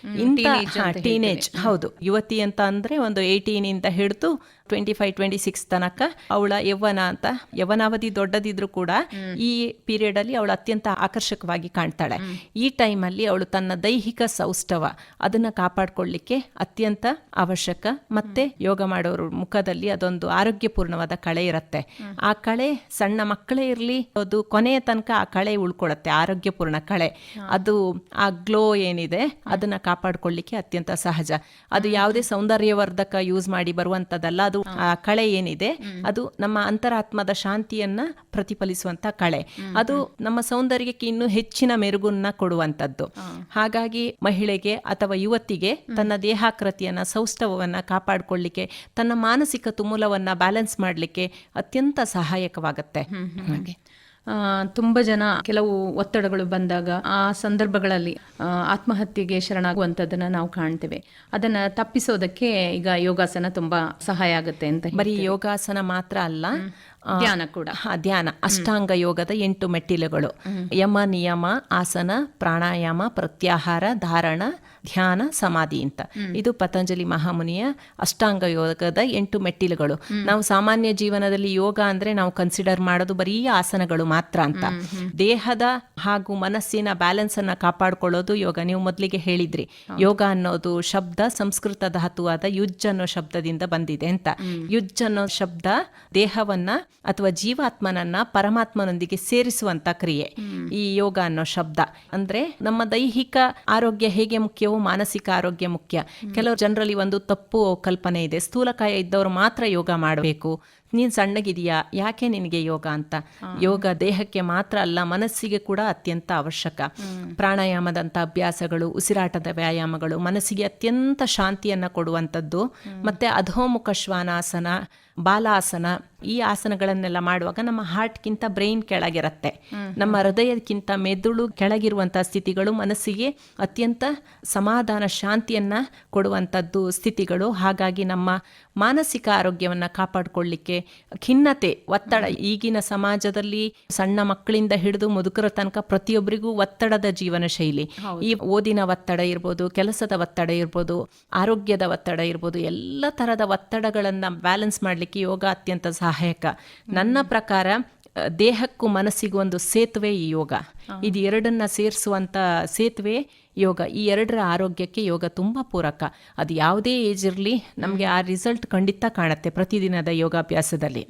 [SPEAKER 3] ಟೀನೇಜ್ ಹೌದು. ಯುವತಿ ಅಂತ ಅಂದ್ರೆ ಒಂದು ಏಯ್ಟೀನ್ ಇಂದ ಹಿಡಿದು ಟ್ವೆಂಟಿ ಫೈವ್ ಟ್ವೆಂಟಿ ಸಿಕ್ಸ್ ತನಕ ಅವಳ ಯೌವನ ಅಂತ ಯವನಾವಧಿ ದೊಡ್ಡದಿದ್ರು ಕೂಡ ಈ ಪೀರಿಯಡ್ ಅಲ್ಲಿ ಅವಳು ಅತ್ಯಂತ ಆಕರ್ಷಕವಾಗಿ ಕಾಣ್ತಾಳೆ. ಈ ಟೈಮಲ್ಲಿ ಅವಳು ತನ್ನ ದೈಹಿಕ ಸೌಷ್ಠವ ಅದನ್ನ ಕಾಪಾಡ್ಕೊಳ್ಳಿಕ್ಕೆ ಅತ್ಯಂತ ಅವಶ್ಯಕ. ಮತ್ತೆ ಯೋಗ ಮಾಡೋರ ಮುಖದಲ್ಲಿ ಅದೊಂದು ಆರೋಗ್ಯಪೂರ್ಣವಾದ ಕಳೆ ಇರುತ್ತೆ. ಆ ಕಳೆ ಸಣ್ಣ ಮಕ್ಕಳೇ ಇರಲಿ ಅದು ಕೊನೆಯ ತನಕ ಆ ಕಳೆ ಉಳ್ಕೊಳತ್ತೆ ಆರೋಗ್ಯಪೂರ್ಣ ಕಳೆ. ಅದು ಆ ಗ್ಲೋ ಏನಿದೆ ಅದನ್ನ ಕಾಪಾಡಿಕೊಳ್ಳಿಕ್ಕೆ ಅತ್ಯಂತ ಸಹಜ. ಅದು ಯಾವುದೇ ಸೌಂದರ್ಯವರ್ಧಕ ಯೂಸ್ ಮಾಡಿ ಬರುವಂತದಲ್ಲ ಅದು ಆ ಕಳೆ ಏನಿದೆ ಅದು ನಮ್ಮ ಅಂತರಾತ್ಮದ ಶಾಂತಿಯನ್ನ ಪ್ರತಿಫಲಿಸುವಂತ ಕಳೆ. ಅದು ನಮ್ಮ ಸೌಂದರ್ಯಕ್ಕೆ ಇನ್ನೂ ಹೆಚ್ಚಿನ ಮೆರುಗನ್ನ ಕೊಡುವಂತದ್ದು ಹಾಗಾಗಿ ಮಹಿಳೆಗೆ ಅಥವಾ ಯುವತಿಗೆ ತನ್ನ ದೇಹಾಕೃತಿಯನ್ನ ಸೌಷ್ಠವನ್ನ ಕಾಪಾಡಿಕೊಳ್ಳಿಕ್ಕೆ ತನ್ನ ಮಾನಸಿಕ ತುಮುಲವನ್ನ ಬ್ಯಾಲೆನ್ಸ್ ಮಾಡಲಿಕ್ಕೆ ಅತ್ಯಂತ ಸಹಾಯಕವಾಗುತ್ತೆ. ಹಾಗೆ.
[SPEAKER 2] ತುಂಬ ಜನ ಕೆಲವು ಒತ್ತಡಗಳು ಬಂದಾಗ ಆ ಸಂದರ್ಭಗಳಲ್ಲಿ ಆತ್ಮಹತ್ಯೆಗೆ ಶರಣಾಗುವಂಥದ್ದನ್ನು ನಾವು ಕಾಣ್ತೇವೆ. ಅದನ್ನ ತಪ್ಪಿಸೋದಕ್ಕೆ ಈಗ ಯೋಗಾಸನ ತುಂಬಾ ಸಹಾಯ ಆಗುತ್ತೆ ಅಂತ.
[SPEAKER 3] ಬರೀ ಯೋಗಾಸನ ಮಾತ್ರ ಅಲ್ಲ
[SPEAKER 2] ಧ್ಯಾನ ಕೂಡ.
[SPEAKER 3] ಧ್ಯಾನ. ಅಷ್ಟಾಂಗ ಯೋಗದ ಎಂಟು ಮೆಟ್ಟಿಲುಗಳು. ಯಮ ನಿಯಮ ಆಸನ ಪ್ರಾಣಾಯಾಮ ಪ್ರತ್ಯಾಹಾರ ಧಾರಣ ಧ್ಯಾನ ಸಮಾಧಿ ಅಂತ. ಇದು ಪತಂಜಲಿ ಮಹಾಮುನಿಯ ಅಷ್ಟಾಂಗ ಯೋಗದ ಎಂಟು ಮೆಟ್ಟಿಲುಗಳು. ನಾವು ಸಾಮಾನ್ಯ ಜೀವನದಲ್ಲಿ ಯೋಗ ಅಂದ್ರೆ ನಾವು ಕನ್ಸಿಡರ್ ಮಾಡೋದು ಬರೀ ಆಸನಗಳು ಮಾತ್ರ ಅಂತ. ದೇಹದ ಹಾಗೂ ಮನಸ್ಸಿನ ಬ್ಯಾಲೆನ್ಸ್ ಅನ್ನ ಕಾಪಾಡಿಕೊಳ್ಳೋದು ಯೋಗ. ನೀವು ಮೊದಲಿಗೆ ಹೇಳಿದ್ರಿ. ಯೋಗ ಅನ್ನೋದು ಶಬ್ದ ಸಂಸ್ಕೃತ ಧಾತುವಾದ ಯುಜ್ ಅನ್ನೋ ಶಬ್ದದಿಂದ ಬಂದಿದೆ ಅಂತ. ಯುಜ್ ಅನ್ನೋ ಶಬ್ದ ದೇಹವನ್ನ ಅಥವಾ ಜೀವಾತ್ಮನನ್ನ ಪರಮಾತ್ಮನೊಂದಿಗೆ ಸೇರಿಸುವಂತ ಕ್ರಿಯೆ. ಈ ಯೋಗ ಅನ್ನೋ ಶಬ್ದ ಅಂದ್ರೆ ನಮ್ಮ ದೈಹಿಕ ಆರೋಗ್ಯ ಹೇಗೆ ಮುಖ್ಯವೋ ಮಾನಸಿಕ ಆರೋಗ್ಯ ಮುಖ್ಯ. ಕೆಲವರು ಜನರಲ್ಲಿ ಒಂದು ತಪ್ಪು ಕಲ್ಪನೆ ಇದೆ. ಸ್ಥೂಲಕಾಯ ಇದ್ದವರು ಮಾತ್ರ ಯೋಗ ಮಾಡಬೇಕು. ನೀನ್ ಸಣ್ಣಗಿದೆಯಾ? ಯಾಕೆ ನಿನಗೆ ಯೋಗ ಅಂತ? ಯೋಗ ದೇಹಕ್ಕೆ ಮಾತ್ರ ಅಲ್ಲ ಮನಸ್ಸಿಗೆ ಕೂಡ ಅತ್ಯಂತ ಅವಶ್ಯಕ. ಪ್ರಾಣಾಯಾಮದಂತ ಅಭ್ಯಾಸಗಳು ಉಸಿರಾಟದ ವ್ಯಾಯಾಮಗಳು ಮನಸ್ಸಿಗೆ ಅತ್ಯಂತ ಶಾಂತಿಯನ್ನ ಕೊಡುವಂಥದ್ದು. ಮತ್ತೆ ಅಧೋಮುಖ ಶ್ವಾನಾಸನ ಬಾಲಾಸನ ಈ ಆಸನಗಳನ್ನೆಲ್ಲ ಮಾಡುವಾಗ ನಮ್ಮ ಹಾರ್ಟ್ಗಿಂತ ಬ್ರೈನ್ ಕೆಳಗಿರತ್ತೆ. ನಮ್ಮ ಹೃದಯಕ್ಕಿಂತ ಮೆದುಳು ಕೆಳಗಿರುವಂತಹ ಸ್ಥಿತಿಗಳು ಮನಸ್ಸಿಗೆ ಅತ್ಯಂತ ಸಮಾಧಾನ ಶಾಂತಿಯನ್ನ ಕೊಡುವಂಥದ್ದು ಸ್ಥಿತಿಗಳು. ಹಾಗಾಗಿ ನಮ್ಮ ಮಾನಸಿಕ ಆರೋಗ್ಯವನ್ನ ಕಾಪಾಡಿಕೊಳ್ಳಿಕ್ಕೆ ಖಿನ್ನತೆ ಒತ್ತಡ ಈಗಿನ ಸಮಾಜದಲ್ಲಿ ಸಣ್ಣ ಮಕ್ಕಳಿಂದ ಹಿಡಿದು ಮುದುಕರ ತನಕ ಪ್ರತಿಯೊಬ್ಬರಿಗೂ ಒತ್ತಡದ ಜೀವನ ಶೈಲಿ. ಈ ಓದಿನ ಒತ್ತಡ ಇರ್ಬೋದು ಕೆಲಸದ ಒತ್ತಡ ಇರ್ಬೋದು ಆರೋಗ್ಯದ ಒತ್ತಡ ಇರ್ಬೋದು ಎಲ್ಲ ತರದ ಒತ್ತಡಗಳನ್ನ ಬ್ಯಾಲೆನ್ಸ್ ಮಾಡಲಿಕ್ಕೆ ಯೋಗ ಅತ್ಯಂತ ಸಹಾಯಕ. ನನ್ನ ಪ್ರಕಾರ ದೇಹಕ್ಕೂ ಮನಸ್ಸಿಗೂ ಒಂದು ಸೇತುವೆ ಈ ಯೋಗ. ಇದು ಎರಡನ್ನ ಸೇರಿಸುವಂತ ಸೇತುವೆ ಯೋಗ ಈ ಎರಡರ ಆರೋಗ್ಯಕ್ಕೆ ಯೋಗ ತುಂಬಾ ಪೂರಕ. ಅದು ಯಾವುದೇ ಏಜ್ ಇರಲಿ ನಮಗೆ ಆ ರಿಸಲ್ಟ್ ಖಂಡಿತ ಕಾಣುತ್ತೆ ಪ್ರತಿದಿನದ ಯೋಗಾಭ್ಯಾಸದಲ್ಲಿ.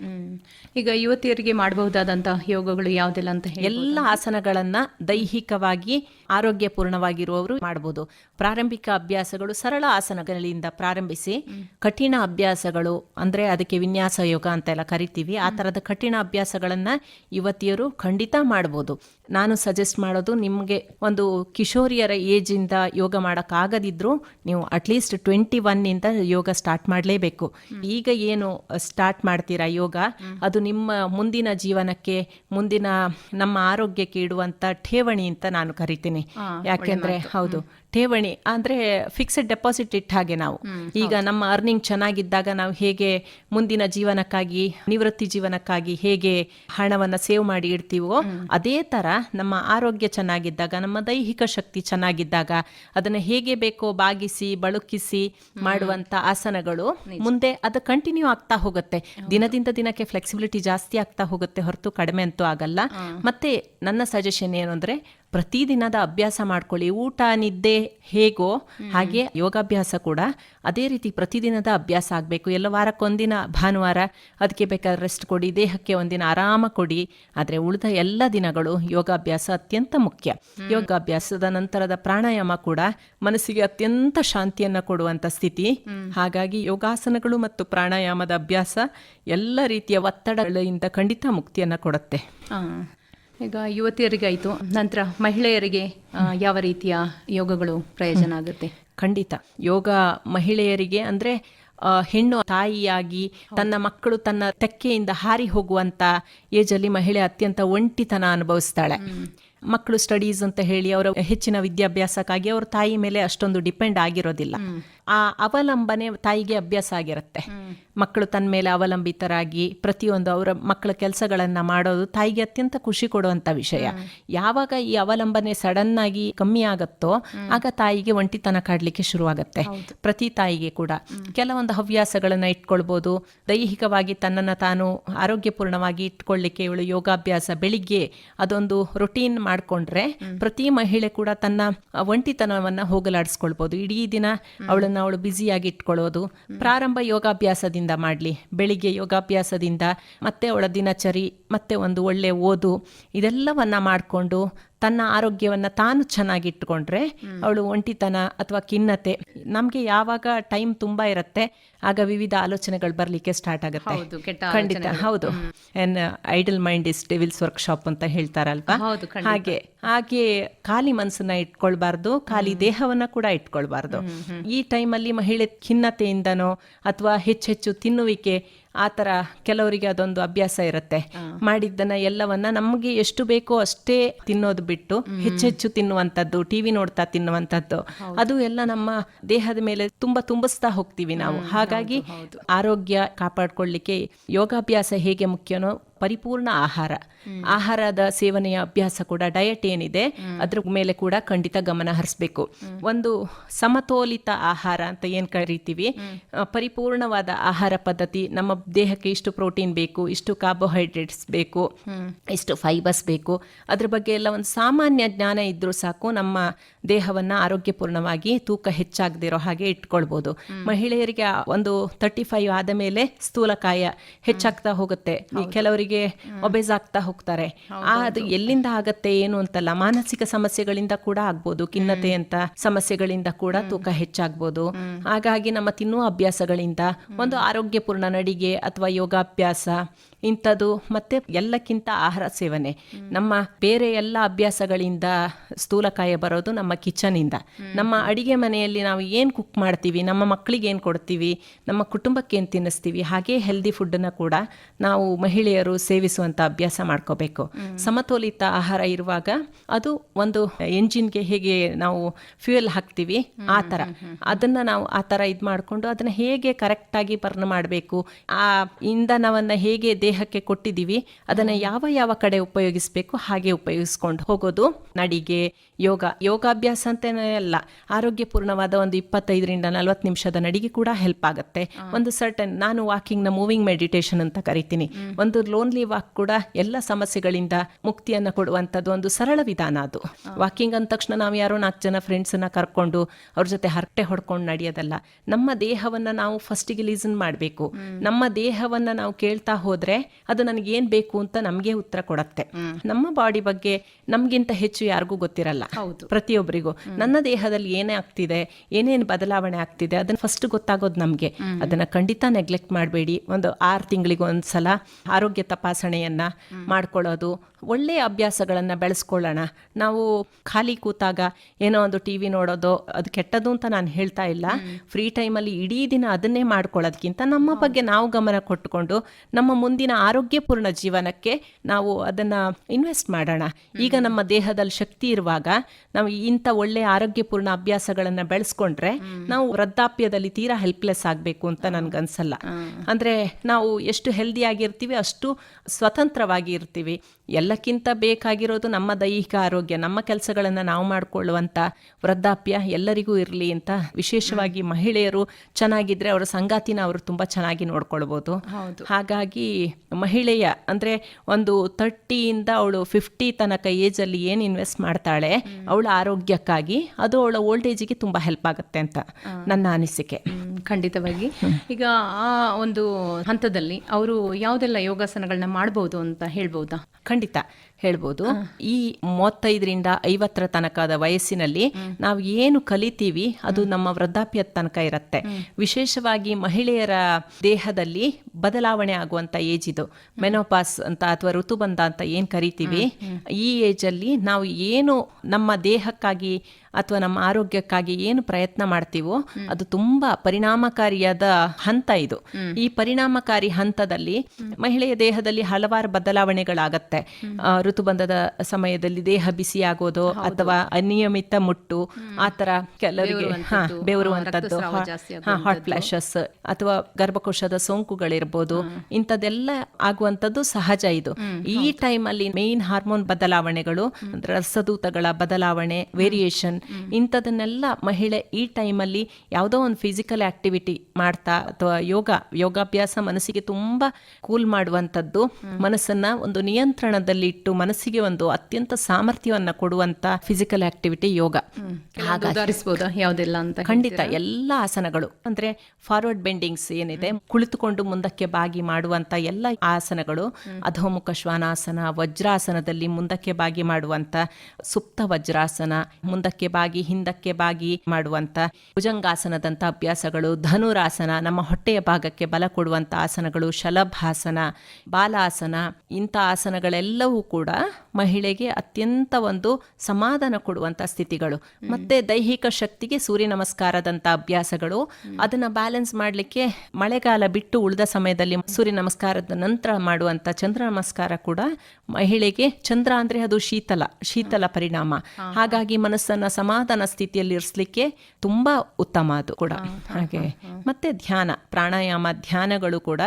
[SPEAKER 2] ಈಗ ಯುವತಿಯರಿಗೆ ಮಾಡಬಹುದಾದಂತಹ ಯೋಗಗಳು ಯಾವುದೆಲ್ಲ ಅಂತ
[SPEAKER 3] ಎಲ್ಲ ಆಸನಗಳನ್ನ ದೈಹಿಕವಾಗಿ ಆರೋಗ್ಯಪೂರ್ಣವಾಗಿರುವವರು ಮಾಡಬಹುದು ಪ್ರಾರಂಭಿಕ ಅಭ್ಯಾಸಗಳು ಸರಳ ಆಸನಗಳಿಂದ ಪ್ರಾರಂಭಿಸಿ ಕಠಿಣ ಅಭ್ಯಾಸಗಳು ಅಂದ್ರೆ ಅದಕ್ಕೆ ವಿನ್ಯಾಸ ಯೋಗ ಅಂತೆಲ್ಲ ಕರಿತೀವಿ. ಆ ತರದ ಕಠಿಣ ಅಭ್ಯಾಸಗಳನ್ನ ಯುವತಿಯರು ಖಂಡಿತ ಮಾಡಬಹುದು ನಾನು ಸಜೆಸ್ಟ್ ಮಾಡೋದು ನಿಮಗೆ ಒಂದು ಕಿಶೋರಿಯರ ಇಂದ ಯೋಗ ಮಾಡೋಕ್ಕಾಗದಿದ್ರು ನೀವು ಅಟ್ಲೀಸ್ಟ್ ಟ್ವೆಂಟಿ ಒನ್ ಇಂದ ಯೋಗ ಸ್ಟಾರ್ಟ್ ಮಾಡಲೇಬೇಕು. ಈಗ ಏನು ಸ್ಟಾರ್ಟ್ ಮಾಡ್ತೀರಾ ಯೋಗ? ಅದು ನಿಮ್ಮ ಮುಂದಿನ ಜೀವನಕ್ಕೆ ಮುಂದಿನ ನಮ್ಮ ಆರೋಗ್ಯಕ್ಕೆ ಇಡುವಂತ ಠೇವಣಿ ಅಂತ ನಾನು ಕರಿತೀನಿ. ಯಾಕೆಂದ್ರೆ ಹೌದು. ಠೇವಣಿ ಅಂದ್ರೆ ಫಿಕ್ಸೆಡ್ ಡೆಪಾಸಿಟ್ ಇಟ್ಟ ಹಾಗೆ ನಾವು. ಈಗ ನಮ್ಮ ಅರ್ನಿಂಗ್ ಚೆನ್ನಾಗಿದ್ದಾಗ ನಾವು ಹೇಗೆ ಮುಂದಿನ ಜೀವನಕ್ಕಾಗಿ ನಿವೃತ್ತಿ ಜೀವನಕ್ಕಾಗಿ ಹೇಗೆ ಹಣವನ್ನ ಸೇವ್ ಮಾಡಿ ಇಡ್ತೀವೋ ಅದೇ ತರ ನಮ್ಮ ಆರೋಗ್ಯ ಚೆನ್ನಾಗಿದ್ದಾಗ ನಮ್ಮ ದೈಹಿಕ ಶಕ್ತಿ ಚೆನ್ನಾಗಿದ್ದಾಗ ಅದನ್ನ ಹೇಗೆ ಬೇಕೋ ಬಾಗಿಸಿ ಬಳುಕಿಸಿ ಮಾಡುವಂತ ಆಸನಗಳು ಮುಂದೆ ಅದು ಕಂಟಿನ್ಯೂ ಆಗ್ತಾ ಹೋಗುತ್ತೆ. ದಿನದಿಂದ ದಿನಕ್ಕೆ ಫ್ಲೆಕ್ಸಿಬಿಲಿಟಿ ಜಾಸ್ತಿ ಆಗ್ತಾ ಹೋಗುತ್ತೆ ಹೊರತು ಕಡಿಮೆ ಅಂತೂ ಆಗಲ್ಲ. ಮತ್ತೆ ನನ್ನ ಸಜೆಷನ್ ಏನು ಅಂದ್ರೆ ಪ್ರತಿದಿನದ ಅಭ್ಯಾಸ ಮಾಡ್ಕೊಳ್ಳಿ. ಊಟ ನಿದ್ದೆ ಹೇಗೋ ಹಾಗೆ ಯೋಗಾಭ್ಯಾಸ ಕೂಡ ಅದೇ ರೀತಿ ಪ್ರತಿದಿನದ ಅಭ್ಯಾಸ ಆಗಬೇಕು. ಎಲ್ಲ ವಾರಕ್ಕೊಂದಿನ ಭಾನುವಾರ ಅದಕ್ಕೆ ಬೇಕಾದ ರೆಸ್ಟ್ ಕೊಡಿ ದೇಹಕ್ಕೆ ಒಂದಿನ ಆರಾಮ ಕೊಡಿ. ಆದರೆ ಉಳಿದ ಎಲ್ಲ ದಿನಗಳು ಯೋಗಾಭ್ಯಾಸ ಅತ್ಯಂತ ಮುಖ್ಯ. ಯೋಗಾಭ್ಯಾಸದ ನಂತರದ ಪ್ರಾಣಾಯಾಮ ಕೂಡ ಮನಸ್ಸಿಗೆ ಅತ್ಯಂತ ಶಾಂತಿಯನ್ನು ಕೊಡುವಂಥ ಸ್ಥಿತಿ. ಹಾಗಾಗಿ ಯೋಗಾಸನಗಳು ಮತ್ತು ಪ್ರಾಣಾಯಾಮದ ಅಭ್ಯಾಸ ಎಲ್ಲ ರೀತಿಯ ಒತ್ತಡಗಳಿಂದ ಖಂಡಿತ ಮುಕ್ತಿಯನ್ನು ಕೊಡುತ್ತೆ.
[SPEAKER 2] ಈಗ ಯುವತಿಯರಿಗಾಯಿತು. ನಂತರ ಮಹಿಳೆಯರಿಗೆ ಯಾವ ರೀತಿಯ ಯೋಗಗಳು ಪ್ರಯೋಜನ ಆಗುತ್ತೆ?
[SPEAKER 3] ಖಂಡಿತ. ಯೋಗ ಮಹಿಳೆಯರಿಗೆ ಅಂದ್ರೆ ಹೆಣ್ಣು ತಾಯಿಯಾಗಿ ತನ್ನ ಮಕ್ಕಳು ತನ್ನ ತೆಕ್ಕೆಯಿಂದ ಹಾರಿ ಹೋಗುವಂತ ಏಜಲ್ಲಿ ಮಹಿಳೆ ಅತ್ಯಂತ ಒಂಟಿತನ ಅನುಭವಿಸ್ತಾಳೆ. ಮಕ್ಕಳು ಸ್ಟಡೀಸ್ ಅಂತ ಹೇಳಿ ಅವರ ಹೆಚ್ಚಿನ ವಿದ್ಯಾಭ್ಯಾಸಕ್ಕಾಗಿ ಅವ್ರ ತಾಯಿ ಮೇಲೆ ಅಷ್ಟೊಂದು ಡಿಪೆಂಡ್ ಆಗಿರೋದಿಲ್ಲ. ಆ ಅವಲಂಬನೆ ತಾಯಿಗೆ ಅಭ್ಯಾಸ ಆಗಿರುತ್ತೆ. ಮಕ್ಕಳು ತನ್ನ ಮೇಲೆ ಅವಲಂಬಿತರಾಗಿ ಪ್ರತಿಯೊಂದು ಅವರ ಮಕ್ಕಳ ಕೆಲಸಗಳನ್ನು ಮಾಡೋದು ತಾಯಿಗೆ ಅತ್ಯಂತ ಖುಷಿ ಕೊಡುವಂತ ವಿಷಯ. ಯಾವಾಗ ಈ ಅವಲಂಬನೆ ಸಡನ್ ಆಗಿ ಕಮ್ಮಿ ಆಗತ್ತೋ ಆಗ ತಾಯಿಗೆ ಒಂಟಿತನ ಕಾಡ್ಲಿಕ್ಕೆ ಶುರುವಾಗುತ್ತೆ. ಪ್ರತಿ ತಾಯಿಗೆ ಕೂಡ. ಕೆಲವೊಂದು ಹವ್ಯಾಸಗಳನ್ನ ಇಟ್ಕೊಳ್ಬೋದು. ದೈಹಿಕವಾಗಿ ತನ್ನನ್ನು ತಾನು ಆರೋಗ್ಯಪೂರ್ಣವಾಗಿ ಇಟ್ಕೊಳ್ಳಿಕ್ಕೆ ಇವಳು ಯೋಗಾಭ್ಯಾಸ ಬೆಳಿಗ್ಗೆ ಅದೊಂದು ರೊಟೀನ್ ಮಾಡ್ಕೊಂಡ್ರೆ ಪ್ರತಿ ಮಹಿಳೆ ಕೂಡ ತನ್ನ ಒಂಟಿತನವನ್ನ ಹೋಗಲಾಡಿಸ್ಕೊಳ್ಬೋದು. ಇಡೀ ದಿನ ಅವಳನ್ನ ಅವಳು ಬ್ಯುಸಿಯಾಗಿ ಇಟ್ಕೊಳ್ಳೋದು. ಪ್ರಾರಂಭ ಯೋಗಾಭ್ಯಾಸದಿಂದ ಮಾಡಲಿ. ಬೆಳಿಗ್ಗೆ ಯೋಗಾಭ್ಯಾಸದಿಂದ ಮತ್ತೆ ಅವಳ ದಿನಚರಿ ಮತ್ತೆ ಒಂದು ಒಳ್ಳೆ ಓದು ಇದೆಲ್ಲವನ್ನ ಮಾಡಿಕೊಂಡು ತನ್ನ ಆರೋಗ್ಯವನ್ನ ತಾನು ಚೆನ್ನಾಗಿ ಇಟ್ಕೊಂಡ್ರೆ ಅವಳು ಒಂಟಿತನ ಅಥವಾ ಖಿನ್ನತೆ. ನಮಗೆ ಯಾವಾಗ ಟೈಮ್ ತುಂಬಾ ಇರುತ್ತೆ ಆಗ ವಿವಿಧ ಆಲೋಚನೆಗಳು ಬರ್ಲಿಕ್ಕೆ ಸ್ಟಾರ್ಟ್ ಆಗುತ್ತೆ. ಖಂಡಿತ ಹೌದು. An idle mind is devil's workshop ಅಂತ ಹೇಳ್ತಾರಲ್ವಾ? ಹಾಗೆ ಹಾಗೆ ಖಾಲಿ ಮನಸ್ಸನ್ನ ಇಟ್ಕೊಳ್ಬಾರ್ದು ಖಾಲಿ ದೇಹವನ್ನ ಕೂಡ ಇಟ್ಕೊಳ್ಬಾರ್ದು. ಈ ಟೈಮಲ್ಲಿ ಮಹಿಳೆ ಖಿನ್ನತೆಯಿಂದನೋ ಅಥವಾ ಹೆಚ್ಚೆಚ್ಚು ತಿನ್ನುವಿಕೆ ಆ ತರ ಕೆಲವರಿಗೆ ಅದೊಂದು ಅಭ್ಯಾಸ ಇರುತ್ತೆ. ಮಾಡಿದ್ದನ್ನ ಎಲ್ಲವನ್ನ ನಮಗೆ ಎಷ್ಟು ಬೇಕೋ ಅಷ್ಟೇ ತಿನ್ನೋದು ಬಿಟ್ಟು ಹೆಚ್ಚೆಚ್ಚು ತಿನ್ನುವಂಥದ್ದು ಟಿವಿ ನೋಡ್ತಾ ತಿನ್ನುವಂಥದ್ದು ಅದು ಎಲ್ಲ ನಮ್ಮ ದೇಹದ ಮೇಲೆ ತುಂಬಾ ತುಂಬಿಸ್ತಾ ಹೋಗ್ತೀವಿ ನಾವು. ಹಾಗಾಗಿ ಆರೋಗ್ಯ ಕಾಪಾಡ್ಕೊಳ್ಳಿಕ್ಕೆ ಯೋಗಾಭ್ಯಾಸ ಹೇಗೆ ಮುಖ್ಯನೋ ಪರಿಪೂರ್ಣ ಆಹಾರ. ಆಹಾರದ ಸೇವನೆಯ ಅಭ್ಯಾಸ ಕೂಡ ಡಯಟ್ ಏನಿದೆ ಅದ್ರ ಮೇಲೆ ಕೂಡ ಖಂಡಿತ ಗಮನ ಹರಿಸ್ಬೇಕು. ಒಂದು ಸಮತೋಲಿತ ಆಹಾರ ಅಂತ ಏನ್ ಕರಿತೀವಿ? ಪರಿಪೂರ್ಣವಾದ ಆಹಾರ ಪದ್ಧತಿ ನಮ್ಮ ದೇಹಕ್ಕೆ ಇಷ್ಟು ಪ್ರೋಟೀನ್ ಬೇಕು ಇಷ್ಟು ಕಾರ್ಬೋಹೈಡ್ರೇಟ್ಸ್ ಬೇಕು ಇಷ್ಟು ಫೈಬರ್ಸ್ ಬೇಕು ಅದ್ರ ಬಗ್ಗೆ ಎಲ್ಲ ಒಂದು ಸಾಮಾನ್ಯ ಜ್ಞಾನ ಇದ್ರೂ ಸಾಕು ನಮ್ಮ ದೇಹವನ್ನ ಆರೋಗ್ಯಪೂರ್ಣವಾಗಿ ತೂಕ ಹೆಚ್ಚಾಗದಿರೋ ಹಾಗೆ ಇಟ್ಕೊಳ್ಬೋದು. ಮಹಿಳೆಯರಿಗೆ ಒಂದು ತರ್ಟಿ ಫೈವ್ ಆದ ಮೇಲೆ ಸ್ಥೂಲಕಾಯ ಹೆಚ್ಚಾಗ್ತಾ ಹೋಗುತ್ತೆ. ಕೆಲವರಿಗೆ ಒಬೇಸ್ ಆಗ್ತಾ ಹೋಗ್ತಾರೆ. ಆ ಅದು ಎಲ್ಲಿಂದ ಆಗತ್ತೆ ಏನು ಅಂತಲ್ಲ ಮಾನಸಿಕ ಸಮಸ್ಯೆಗಳಿಂದ ಕೂಡ ಆಗ್ಬೋದು ಖಿನ್ನತೆ ಅಂತ ಸಮಸ್ಯೆಗಳಿಂದ ಕೂಡ ತೂಕ ಹೆಚ್ಚಾಗ್ಬೋದು. ಹಾಗಾಗಿ ನಮ್ಮ ತಿನ್ನುವ ಅಭ್ಯಾಸಗಳಿಂದ ಒಂದು ಆರೋಗ್ಯಪೂರ್ಣ ನಡಿಗೆ ಅಥವಾ ಯೋಗಾಭ್ಯಾಸ ಇಂಥದ್ದು ಮತ್ತೆ ಎಲ್ಲಕ್ಕಿಂತ ಆಹಾರ ಸೇವನೆ. ನಮ್ಮ ಬೇರೆ ಎಲ್ಲ ಅಭ್ಯಾಸಗಳಿಂದ ಸ್ಥೂಲಕಾಯ ಬರೋದು ನಮ್ಮ ಕಿಚನ್ ಇಂದ. ನಮ್ಮ ಅಡಿಗೆ ಮನೆಯಲ್ಲಿ ನಾವು ಏನ್ ಕುಕ್ ಮಾಡ್ತೀವಿ, ನಮ್ಮ ಮಕ್ಕಳಿಗೆ ಏನ್ ಕೊಡ್ತೀವಿ, ನಮ್ಮ ಕುಟುಂಬಕ್ಕೆ ಏನು ತಿನ್ನಿಸ್ತೀವಿ, ಹಾಗೆ ಹೆಲ್ದಿ ಫುಡ್ನ ಕೂಡ ನಾವು ಮಹಿಳೆಯರು ಸೇವಿಸುವಂತ ಅಭ್ಯಾಸ ಮಾಡ್ಕೋಬೇಕು. ಸಮತೋಲಿತ ಆಹಾರ ಇರುವಾಗ ಅದು ಒಂದು ಎಂಜಿನ್ಗೆ ಹೇಗೆ ನಾವು ಫ್ಯೂಯಲ್ ಹಾಕ್ತೀವಿ, ಆ ಥರ. ಅದನ್ನ ನಾವು ಆ ಥರ ಇದು ಮಾಡಿಕೊಂಡು ಅದನ್ನ ಹೇಗೆ ಕರೆಕ್ಟಾಗಿ ಬರ್ನ್ ಮಾಡಬೇಕು, ಆ ಇಂಧನವನ್ನ ಹೇಗೆ ದೇಹಕ್ಕೆ ಕೊಟ್ಟಿದ್ದೀವಿ. ಅದನ್ನ ಯಾವ ಯಾವ ಕಡೆ ಉಪಯೋಗಿಸ್ಬೇಕು ಹಾಗೆ ಉಪಯೋಗಿಸ್ಕೊಂಡು ಹೋಗೋದು. ನಡಿಗೆ ಯೋಗ ಯೋಗಾಭ್ಯಾಸ ಅಂತನೇ ಅಲ್ಲ. ಆರೋಗ್ಯಪೂರ್ಣವಾದ ಒಂದು ಇಪ್ಪತ್ತೈದರಿಂದ ನಲವತ್ತು ನಿಮಿಷದ ನಡಿಗೆ ಕೂಡ ಹೆಲ್ಪ್ ಆಗುತ್ತೆ. ಒಂದು ಸರ್ಟನ್ ನಾನು ವಾಕಿಂಗ್ನ ಮೂವಿಂಗ್ ಮೆಡಿಟೇಷನ್ ಅಂತ ಕರಿತೀನಿ. ಒಂದು ಲೋನ್ಲಿ ವಾಕ್ ಕೂಡ ಎಲ್ಲ ಸಮಸ್ಯೆಗಳಿಂದ ಮುಕ್ತಿಯನ್ನ ಕೊಡುವಂಥದ್ದು ಒಂದು ಸರಳ ವಿಧಾನ ಅದು. ವಾಕಿಂಗ್ ಅಂದ ತಕ್ಷಣ ನಾವು ಯಾರೋ ನಾಲ್ಕು ಜನ ಫ್ರೆಂಡ್ಸನ್ನ ಕರ್ಕೊಂಡು ಅವ್ರ ಜೊತೆ ಹರಟೆ ಹೊಡ್ಕೊಂಡು ನಡೆಯೋದಲ್ಲ. ನಮ್ಮ ದೇಹವನ್ನ ನಾವು ಫಸ್ಟಿಗೆ ಲೀಸನ್ ಮಾಡಬೇಕು. ನಮ್ಮ ದೇಹವನ್ನ ನಾವು ಕೇಳ್ತಾ ಹೋದ್ರೆ ಅದು ನನಗೆ ಏನ್ ಬೇಕು ಅಂತ ನಮಗೆ ಉತ್ತರ ಕೊಡತ್ತೆ. ನಮ್ಮ ಬಾಡಿ ಬಗ್ಗೆ ನಮ್ಗಿಂತ ಹೆಚ್ಚು ಯಾರಿಗೂ ಗೊತ್ತಿರಲ್ಲ.
[SPEAKER 2] ಹೌದು.
[SPEAKER 3] ಪ್ರತಿಯೊಬ್ಬರಿಗೂ ನನ್ನ ದೇಹದಲ್ಲಿ ಏನೇ ಆಗ್ತಿದೆ ಏನೇನು ಬದಲಾವಣೆ ಆಗ್ತಿದೆ ಅದನ್ನ ಫಸ್ಟ್ ಗೊತ್ತಾಗೋದು ನಮ್ಗೆ. ಅದನ್ನ ಖಂಡಿತ ನೆಗ್ಲೆಕ್ಟ್ ಮಾಡಬೇಡಿ. ಒಂದು ಆರು ತಿಂಗಳಿಗೆ ಒಂದ್ಸಲ ಆರೋಗ್ಯ ತಪಾಸಣೆಯನ್ನ ಮಾಡ್ಕೊಳ್ಳೋದು. ಒಳ್ಳೆಯ ಅಭ್ಯಾಸಗಳನ್ನ ಬೆಳೆಸ್ಕೊಳ್ಳೋಣ. ನಾವು ಖಾಲಿ ಕೂತಾಗ ಏನೋ ಒಂದು ಟಿ ವಿ ನೋಡೋದು ಅದು ಕೆಟ್ಟದು ಅಂತ ನಾನು ಹೇಳ್ತಾ ಇಲ್ಲ. ಫ್ರೀ ಟೈಮಲ್ಲಿ ಇಡೀ ದಿನ ಅದನ್ನೇ ಮಾಡ್ಕೊಳ್ಳೋದಕ್ಕಿಂತ ನಮ್ಮ ಬಗ್ಗೆ ನಾವು ಗಮನ ಕೊಟ್ಟುಕೊಂಡು ನಮ್ಮ ಮುಂದಿನ ಆರೋಗ್ಯಪೂರ್ಣ ಜೀವನಕ್ಕೆ ನಾವು ಅದನ್ನ ಇನ್ವೆಸ್ಟ್ ಮಾಡೋಣ. ಈಗ ನಮ್ಮ ದೇಹದಲ್ಲಿ ಶಕ್ತಿ ಇರುವಾಗ ನಾವು ಇಂಥ ಒಳ್ಳೆಯ ಆರೋಗ್ಯಪೂರ್ಣ ಅಭ್ಯಾಸಗಳನ್ನು ಬೆಳೆಸ್ಕೊಂಡ್ರೆ ನಾವು ವೃದ್ಧಾಪ್ಯದಲ್ಲಿ ತೀರಾ ಹೆಲ್ಪ್ಲೆಸ್ ಆಗಬೇಕು ಅಂತ ನನ್ಗನ್ಸಲ್ಲ. ಅಂದ್ರೆ ನಾವು ಎಷ್ಟು ಹೆಲ್ದಿ ಆಗಿರ್ತೀವಿ ಅಷ್ಟು ಸ್ವತಂತ್ರವಾಗಿ ಇರ್ತೀವಿ. ಎಲ್ಲಕ್ಕಿಂತ ಬೇಕಾಗಿರೋದು ನಮ್ಮ ದೈಹಿಕ ಆರೋಗ್ಯ ನಮ್ಮ ಕೆಲಸಗಳನ್ನು ನಾವು ಮಾಡಿಕೊಳ್ಳುವಂಥ ವೃದ್ಧಾಪ್ಯ ಎಲ್ಲರಿಗೂ ಇರಲಿ ಅಂತ ವಿಶೇಷವಾಗಿ ಮಹಿಳೆಯರು ಚೆನ್ನಾಗಿದ್ರೆ ಅವರ ಸಂಗಾತಿನ ಅವರು ತುಂಬ ಚೆನ್ನಾಗಿ ನೋಡ್ಕೊಳ್ಬೋದು. ಹಾಗಾಗಿ ಮಹಿಳೆಯ ಅಂದರೆ ಒಂದು ತರ್ಟಿಯಿಂದ ಅವಳು ಫಿಫ್ಟಿ ತನಕ ಏಜಲ್ಲಿ ಏನು ಇನ್ವೆಸ್ಟ್ ಮಾಡ್ತಾಳೆ ಅವಳ ಆರೋಗ್ಯಕ್ಕಾಗಿ ಅದು ಅವಳ ಓಲ್ಡ್ ಏಜಿಗೆ ತುಂಬ ಹೆಲ್ಪ್ ಆಗುತ್ತೆ ಅಂತ ನನ್ನ ಅನಿಸಿಕೆ.
[SPEAKER 2] ಖಂಡಿತವಾಗಿ. ಈಗ ಆ ಒಂದು ಹಂತದಲ್ಲಿ ಅವರು ಯಾವುದೆಲ್ಲ ಯೋಗಾಸನಗಳನ್ನ ಮಾಡಬಹುದು ಅಂತ ಹೇಳ್ಬೋದಾ?
[SPEAKER 3] ಖಂಡಿತ ಹೇಳ್ಬೋದು. ಈ ಮೂವತ್ತೈದರಿಂದ ಐವತ್ತರ ತನಕದ ವಯಸ್ಸಿನಲ್ಲಿ ನಾವು ಏನು ಕಲಿತೀವಿ ಅದು ನಮ್ಮ ವೃದ್ಧಾಪ್ಯದ ತನಕ ಇರುತ್ತೆ. ವಿಶೇಷವಾಗಿ ಮಹಿಳೆಯರ ದೇಹದಲ್ಲಿ ಬದಲಾವಣೆ ಆಗುವಂತ ಏಜ್ ಇದು. ಮೆನೋಪಾಸ್ ಅಂತ ಅಥವಾ ಋತುಬಂಧ ಅಂತ ಏನ್ ಕರಿತೀವಿ? ಈ ಏಜ್ ಅಲ್ಲಿ ನಾವು ಏನು ನಮ್ಮ ದೇಹಕ್ಕಾಗಿ ಅಥವಾ ನಮ್ಮ ಆರೋಗ್ಯಕ್ಕಾಗಿ ಏನು ಪ್ರಯತ್ನ ಮಾಡ್ತೀವೋ ಅದು ತುಂಬಾ ಪರಿಣಾಮಕಾರಿಯಾದ ಹಂತ ಇದು. ಈ ಪರಿಣಾಮಕಾರಿ ಹಂತದಲ್ಲಿ ಮಹಿಳೆಯ ದೇಹದಲ್ಲಿ ಹಲವಾರು ಬದಲಾವಣೆಗಳಾಗತ್ತೆ. ಋತುಬಂಧದ ಸಮಯದಲ್ಲಿ ದೇಹ ಬಿಸಿಯಾಗೋದು ಅಥವಾ ಅನಿಯಮಿತ ಮುಟ್ಟು ಆತರ ತರ ಕೆಲವರಿಗೆ ಹಾ ಬೆವರುವಂತದ್ದು ಹಾಟ್ ಫ್ಲಾಶಸ್ ಅಥವಾ ಗರ್ಭಕೋಶದ ಸೋಂಕುಗಳಿರ್ಬೋದು ಇಂಥದ್ದೆಲ್ಲ ಆಗುವಂಥದ್ದು ಸಹಜ ಇದು. ಈ ಟೈಮಲ್ಲಿ ಮೇನ್ ಹಾರ್ಮೋನ್ ಬದಲಾವಣೆಗಳು ಅಂದ್ರೆ ರಸದೂತಗಳ ಬದಲಾವಣೆ ವೇರಿಯೇಷನ್ ಇಂಥದನ್ನೆಲ್ಲ ಮಹಿಳೆ ಈ ಟೈಮಲ್ಲಿ ಯಾವುದೋ ಒಂದು ಫಿಸಿಕಲ್ ಆಕ್ಟಿವಿಟಿ ಮಾಡ್ತಾ ಅಥವಾ ಯೋಗ ಯೋಗಾಭ್ಯಾಸ ಮನಸ್ಸಿಗೆ ತುಂಬಾ ಕೂಲ್ ಮಾಡುವಂಥದ್ದು ಮನಸ್ಸನ್ನ ಒಂದು ನಿಯಂತ್ರಣದಲ್ಲಿ ಇಟ್ಟು ಮನಸ್ಸಿಗೆ ಒಂದು ಅತ್ಯಂತ ಸಾಮರ್ಥ್ಯವನ್ನ ಕೊಡುವಂತ ಫಿಸಿಕಲ್ ಆಕ್ಟಿವಿಟಿ ಯೋಗ.
[SPEAKER 2] ಯಾವುದೆಲ್ಲ ಅಂತ
[SPEAKER 3] ಖಂಡಿತ ಎಲ್ಲ ಆಸನಗಳು. ಅಂದ್ರೆ ಫಾರ್ವರ್ಡ್ ಬೆಂಡಿಂಗ್ಸ್ ಏನಿದೆ ಕುಳಿತುಕೊಂಡು ಮುಂದಕ್ಕೆ ಬಾಗಿ ಮಾಡುವಂತ ಎಲ್ಲ ಆಸನಗಳು ಅಧೋಮುಖ ಶ್ವಾನಾಸನ ವಜ್ರಾಸನದಲ್ಲಿ ಮುಂದಕ್ಕೆ ಬಾಗಿ ಮಾಡುವಂತ ಸುಪ್ತ ವಜ್ರಾಸನ ಮುಂದಕ್ಕೆ ಬಾಗಿ ಹಿಂದಕ್ಕೆ ಬಾಗಿ ಮಾಡುವಂತ ಭುಜಂಗಾಸನದಂತ ಅಭ್ಯಾಸಗಳು ಧನುರಾಸನ ನಮ್ಮ ಹೊಟ್ಟೆಯ ಭಾಗಕ್ಕೆ ಬಲ ಕೊಡುವಂತ ಆಸನಗಳು ಶಲಭಾಸನ ಬಾಲಾಸನ ಇಂಥ ಆಸನಗಳೆಲ್ಲವೂ ಕೂಡ ಮಹಿಳೆಗೆ ಅತ್ಯಂತ ಒಂದು ಸಮಾಧಾನ ಕೊಡುವಂತ ಸ್ಥಿತಿಗಳು. ಮತ್ತೆ ದೈಹಿಕ ಶಕ್ತಿಗೆ ಸೂರ್ಯ ನಮಸ್ಕಾರದಂತ ಅಭ್ಯಾಸಗಳು ಅದನ್ನ ಬ್ಯಾಲೆನ್ಸ್ ಮಾಡಲಿಕ್ಕೆ ಮಳೆಗಾಲ ಬಿಟ್ಟು ಉಳಿದ ಸಮಯದಲ್ಲಿ ಸೂರ್ಯ ನಮಸ್ಕಾರದ ನಂತರ ಮಾಡುವಂತ ಚಂದ್ರ ನಮಸ್ಕಾರ ಕೂಡ ಮಹಿಳೆಗೆ ಚಂದ್ರ ಅಂದ್ರೆ ಅದು ಶೀತಲ ಶೀತಲ ಪರಿಣಾಮ. ಹಾಗಾಗಿ ಮನಸ್ಸನ್ನ ಸಮಾಧಾನ ಸ್ಥಿತಿಯಲ್ಲಿ ಇರಿಸ್ಲಿಕ್ಕೆ ತುಂಬಾ ಉತ್ತಮ ಅದು ಕೂಡ. ಹಾಗೆ ಮತ್ತೆ ಧ್ಯಾನ ಪ್ರಾಣಾಯಾಮ ಧ್ಯಾನಗಳು ಕೂಡ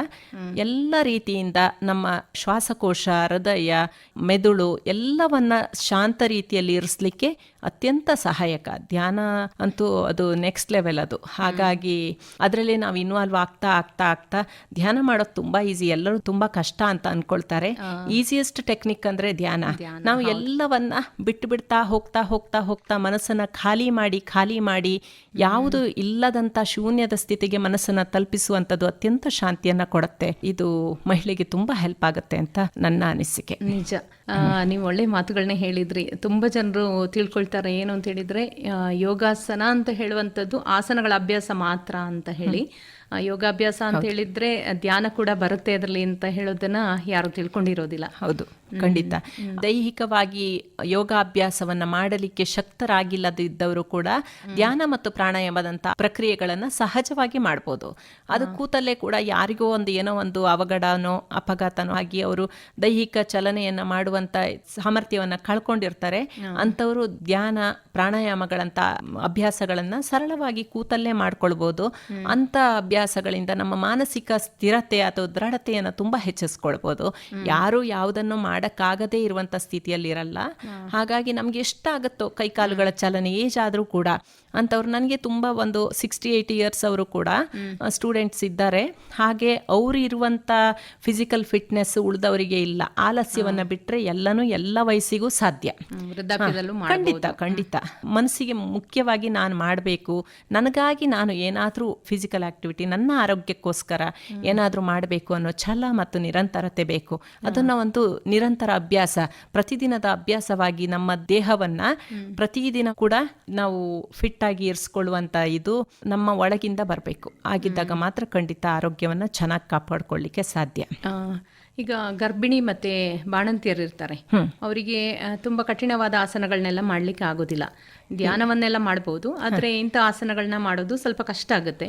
[SPEAKER 3] ಎಲ್ಲ ರೀತಿಯಿಂದ ನಮ್ಮ ಶ್ವಾಸಕೋಶ ಹೃದಯ ಮೆದುಳು ಎಲ್ಲವನ್ನ ಶಾಂತ ರೀತಿಯಲ್ಲಿ ಇರಿಸ್ಲಿಕ್ಕೆ ಅತ್ಯಂತ ಸಹಾಯಕ. ಧ್ಯಾನ ಅಂತೂ ಅದು ನೆಕ್ಸ್ಟ್ ಲೆವೆಲ್ ಅದು. ಹಾಗಾಗಿ ಅದರಲ್ಲಿ ನಾವು ಇನ್ವಾಲ್ವ್ ಆಗ್ತಾ ಆಗ್ತಾ ಆಗ್ತಾ ಧ್ಯಾನ ಮಾಡೋದು ತುಂಬಾ ಈಸಿ ಎಲ್ಲರೂ ತುಂಬಾ ಕಷ್ಟ ಅಂತ ಅನ್ಕೊಳ್ತಾರೆ. ಈಸಿಯೆಸ್ಟ್ ಟೆಕ್ನಿಕ್ ಅಂದ್ರೆ ಧ್ಯಾನ. ನಾವು ಎಲ್ಲವನ್ನ ಬಿಟ್ಟು ಬಿಡ್ತಾ ಹೋಗ್ತಾ ಹೋಗ್ತಾ ಹೋಗ್ತಾ ಮನಸ್ಸನ್ನ ಖಾಲಿ ಮಾಡಿ ಖಾಲಿ ಮಾಡಿ ಯಾವುದು ಇಲ್ಲದಂತ ಶೂನ್ಯದ ಸ್ಥಿತಿಗೆ ಮನಸ್ಸನ್ನ ತಲುಪಿಸುವಂತದ್ದು ಅತ್ಯಂತ ಶಾಂತಿಯನ್ನ ಕೊಡುತ್ತೆ. ಇದು ಮಹಿಳೆಗೆ ತುಂಬಾ ಹೆಲ್ಪ್ ಆಗುತ್ತೆ ಅಂತ ನನ್ನ ಅನಿಸಿಕೆ.
[SPEAKER 2] ನಿಜ. ಆ, ನೀವು ಒಳ್ಳೆ ಮಾತುಗಳನ್ನ ಹೇಳಿದ್ರಿ. ತುಂಬಾ ಜನರು ತಿಳ್ಕೊಳ್ತಾರೆ ಏನು ಅಂತ ಹೇಳಿದ್ರೆ ಯೋಗಾಸನ ಅಂತ ಹೇಳುವಂಥದ್ದು ಆಸನಗಳ ಅಭ್ಯಾಸ ಮಾತ್ರ ಅಂತ ಹೇಳಿ. ಯೋಗಾಭ್ಯಾಸ ಅಂತ ಹೇಳಿದ್ರೆ ಧ್ಯಾನ ಕೂಡ ಬರುತ್ತೆ ಅದರಲ್ಲಿ ಅಂತ ಹೇಳೋದನ್ನ ಯಾರು ತಿಳ್ಕೊಂಡಿರೋದಿಲ್ಲ.
[SPEAKER 3] ಹೌದು ಖಂಡಿತ. ದೈಹಿಕವಾಗಿ ಯೋಗಾಭ್ಯಾಸವನ್ನ ಮಾಡಲಿಕ್ಕೆ ಶಕ್ತರಾಗಿಲ್ಲದಿದ್ದವರು ಕೂಡ ಧ್ಯಾನ ಮತ್ತು ಪ್ರಾಣಾಯಾಮದಂತ ಪ್ರಕ್ರಿಯೆಗಳನ್ನ ಸಹಜವಾಗಿ ಮಾಡಬಹುದು ಅದು ಕೂತಲ್ಲೇ ಕೂಡ ಯಾರಿಗೋ ಒಂದು ಏನೋ ಒಂದು ಅವಘಡನೋ ಅಪಘಾತನೋ ಆಗಿ ಅವರು ದೈಹಿಕ ಚಲನೆಯನ್ನ ಮಾಡುವಂತ ಸಾಮರ್ಥ್ಯವನ್ನ ಕಳ್ಕೊಂಡಿರ್ತಾರೆ. ಅಂತವರು ಧ್ಯಾನ ಪ್ರಾಣಾಯಾಮಗಳಂತ ಅಭ್ಯಾಸಗಳನ್ನ ಸರಳವಾಗಿ ಕೂತಲ್ಲೇ ಮಾಡ್ಕೊಳ್ಬಹುದು ಅಂತ ಅಭ್ಯಾಸಗಳಿಂದ ನಮ್ಮ ಮಾನಸಿಕ ಸ್ಥಿರತೆ ಅಥವಾ ದೃಢತೆಯನ್ನು ತುಂಬಾ ಹೆಚ್ಚಿಸ್ಕೊಳ್ಬೋದು. ಯಾರು ಯಾವುದನ್ನು ಮಾಡೋಕ್ಕಾಗದೇ ಇರುವಂತ ಸ್ಥಿತಿಯಲ್ಲಿರಲ್ಲ. ಹಾಗಾಗಿ ನಮ್ಗೆ ಎಷ್ಟಾಗುತ್ತೋ ಕೈಕಾಲುಗಳ ಚಲನೆ ಏಜ್ ಆದ್ರೂ ಕೂಡ ಅಂತವ್ರು ನನಗೆ ತುಂಬಾ ಒಂದು ಸಿಕ್ಸ್ಟಿ ಏಯ್ಟಿ ಇಯರ್ಸ್ ಅವರು ಕೂಡ ಸ್ಟೂಡೆಂಟ್ಸ್ ಇದ್ದಾರೆ. ಹಾಗೆ ಅವರು ಇರುವಂಥ ಫಿಸಿಕಲ್ ಫಿಟ್ನೆಸ್ ಉಳಿದವರಿಗೆ ಇಲ್ಲ. ಆಲಸ್ಯವನ್ನು ಬಿಟ್ರೆ ಎಲ್ಲನೂ ಎಲ್ಲ ವಯಸ್ಸಿಗೂ ಸಾಧ್ಯ. ಖಂಡಿತ ಖಂಡಿತ. ಮನಸ್ಸಿಗೆ ಮುಖ್ಯವಾಗಿ ನಾನು ಮಾಡಬೇಕು. ನನಗಾಗಿ ನಾನು ಏನಾದರೂ ಫಿಸಿಕಲ್ ಆಕ್ಟಿವಿಟಿ ನನ್ನ ಆರೋಗ್ಯಕ್ಕೋಸ್ಕರ ಏನಾದರೂ ಮಾಡಬೇಕು ಅನ್ನೋ ಛಲ ಮತ್ತು ನಿರಂತರತೆ ಬೇಕು. ಅದನ್ನ ಒಂದು ನಿರಂತರ ಅಭ್ಯಾಸ ಪ್ರತಿದಿನದ ಅಭ್ಯಾಸವಾಗಿ ನಮ್ಮ ದೇಹವನ್ನ ಪ್ರತಿದಿನ ಕೂಡ ನಾವು ಫಿಟ್ ಆಗಿ ಇರಿಸ್ಕೊಳ್ಳುವಂತ ಇದು ನಮ್ಮ ಒಳಗಿಂದ ಬರಬೇಕು. ಆಗಿದ್ದಾಗ ಮಾತ್ರ ಖಂಡಿತ ಆರೋಗ್ಯವನ್ನ ಚೆನ್ನಾಗಿ ಕಾಪಾಡ್ಕೊಳ್ಳಿಕ್ಕೆ ಸಾಧ್ಯ.
[SPEAKER 2] ಆ, ಈಗ ಗರ್ಭಿಣಿ ಮತ್ತೆ ಬಾಣಂತಿಯರು ಇರ್ತಾರೆ ಅವರಿಗೆ ತುಂಬಾ ಕಠಿಣವಾದ ಆಸನಗಳನ್ನೆಲ್ಲ ಮಾಡ್ಲಿಕ್ಕೆ ಆಗೋದಿಲ್ಲ. ಧ್ಯಾನವನ್ನೆಲ್ಲ ಮಾಡಬಹುದು ಆದ್ರೆ ಇಂಥ ಆಸನಗಳನ್ನ ಮಾಡೋದು ಸ್ವಲ್ಪ ಕಷ್ಟ ಆಗುತ್ತೆ.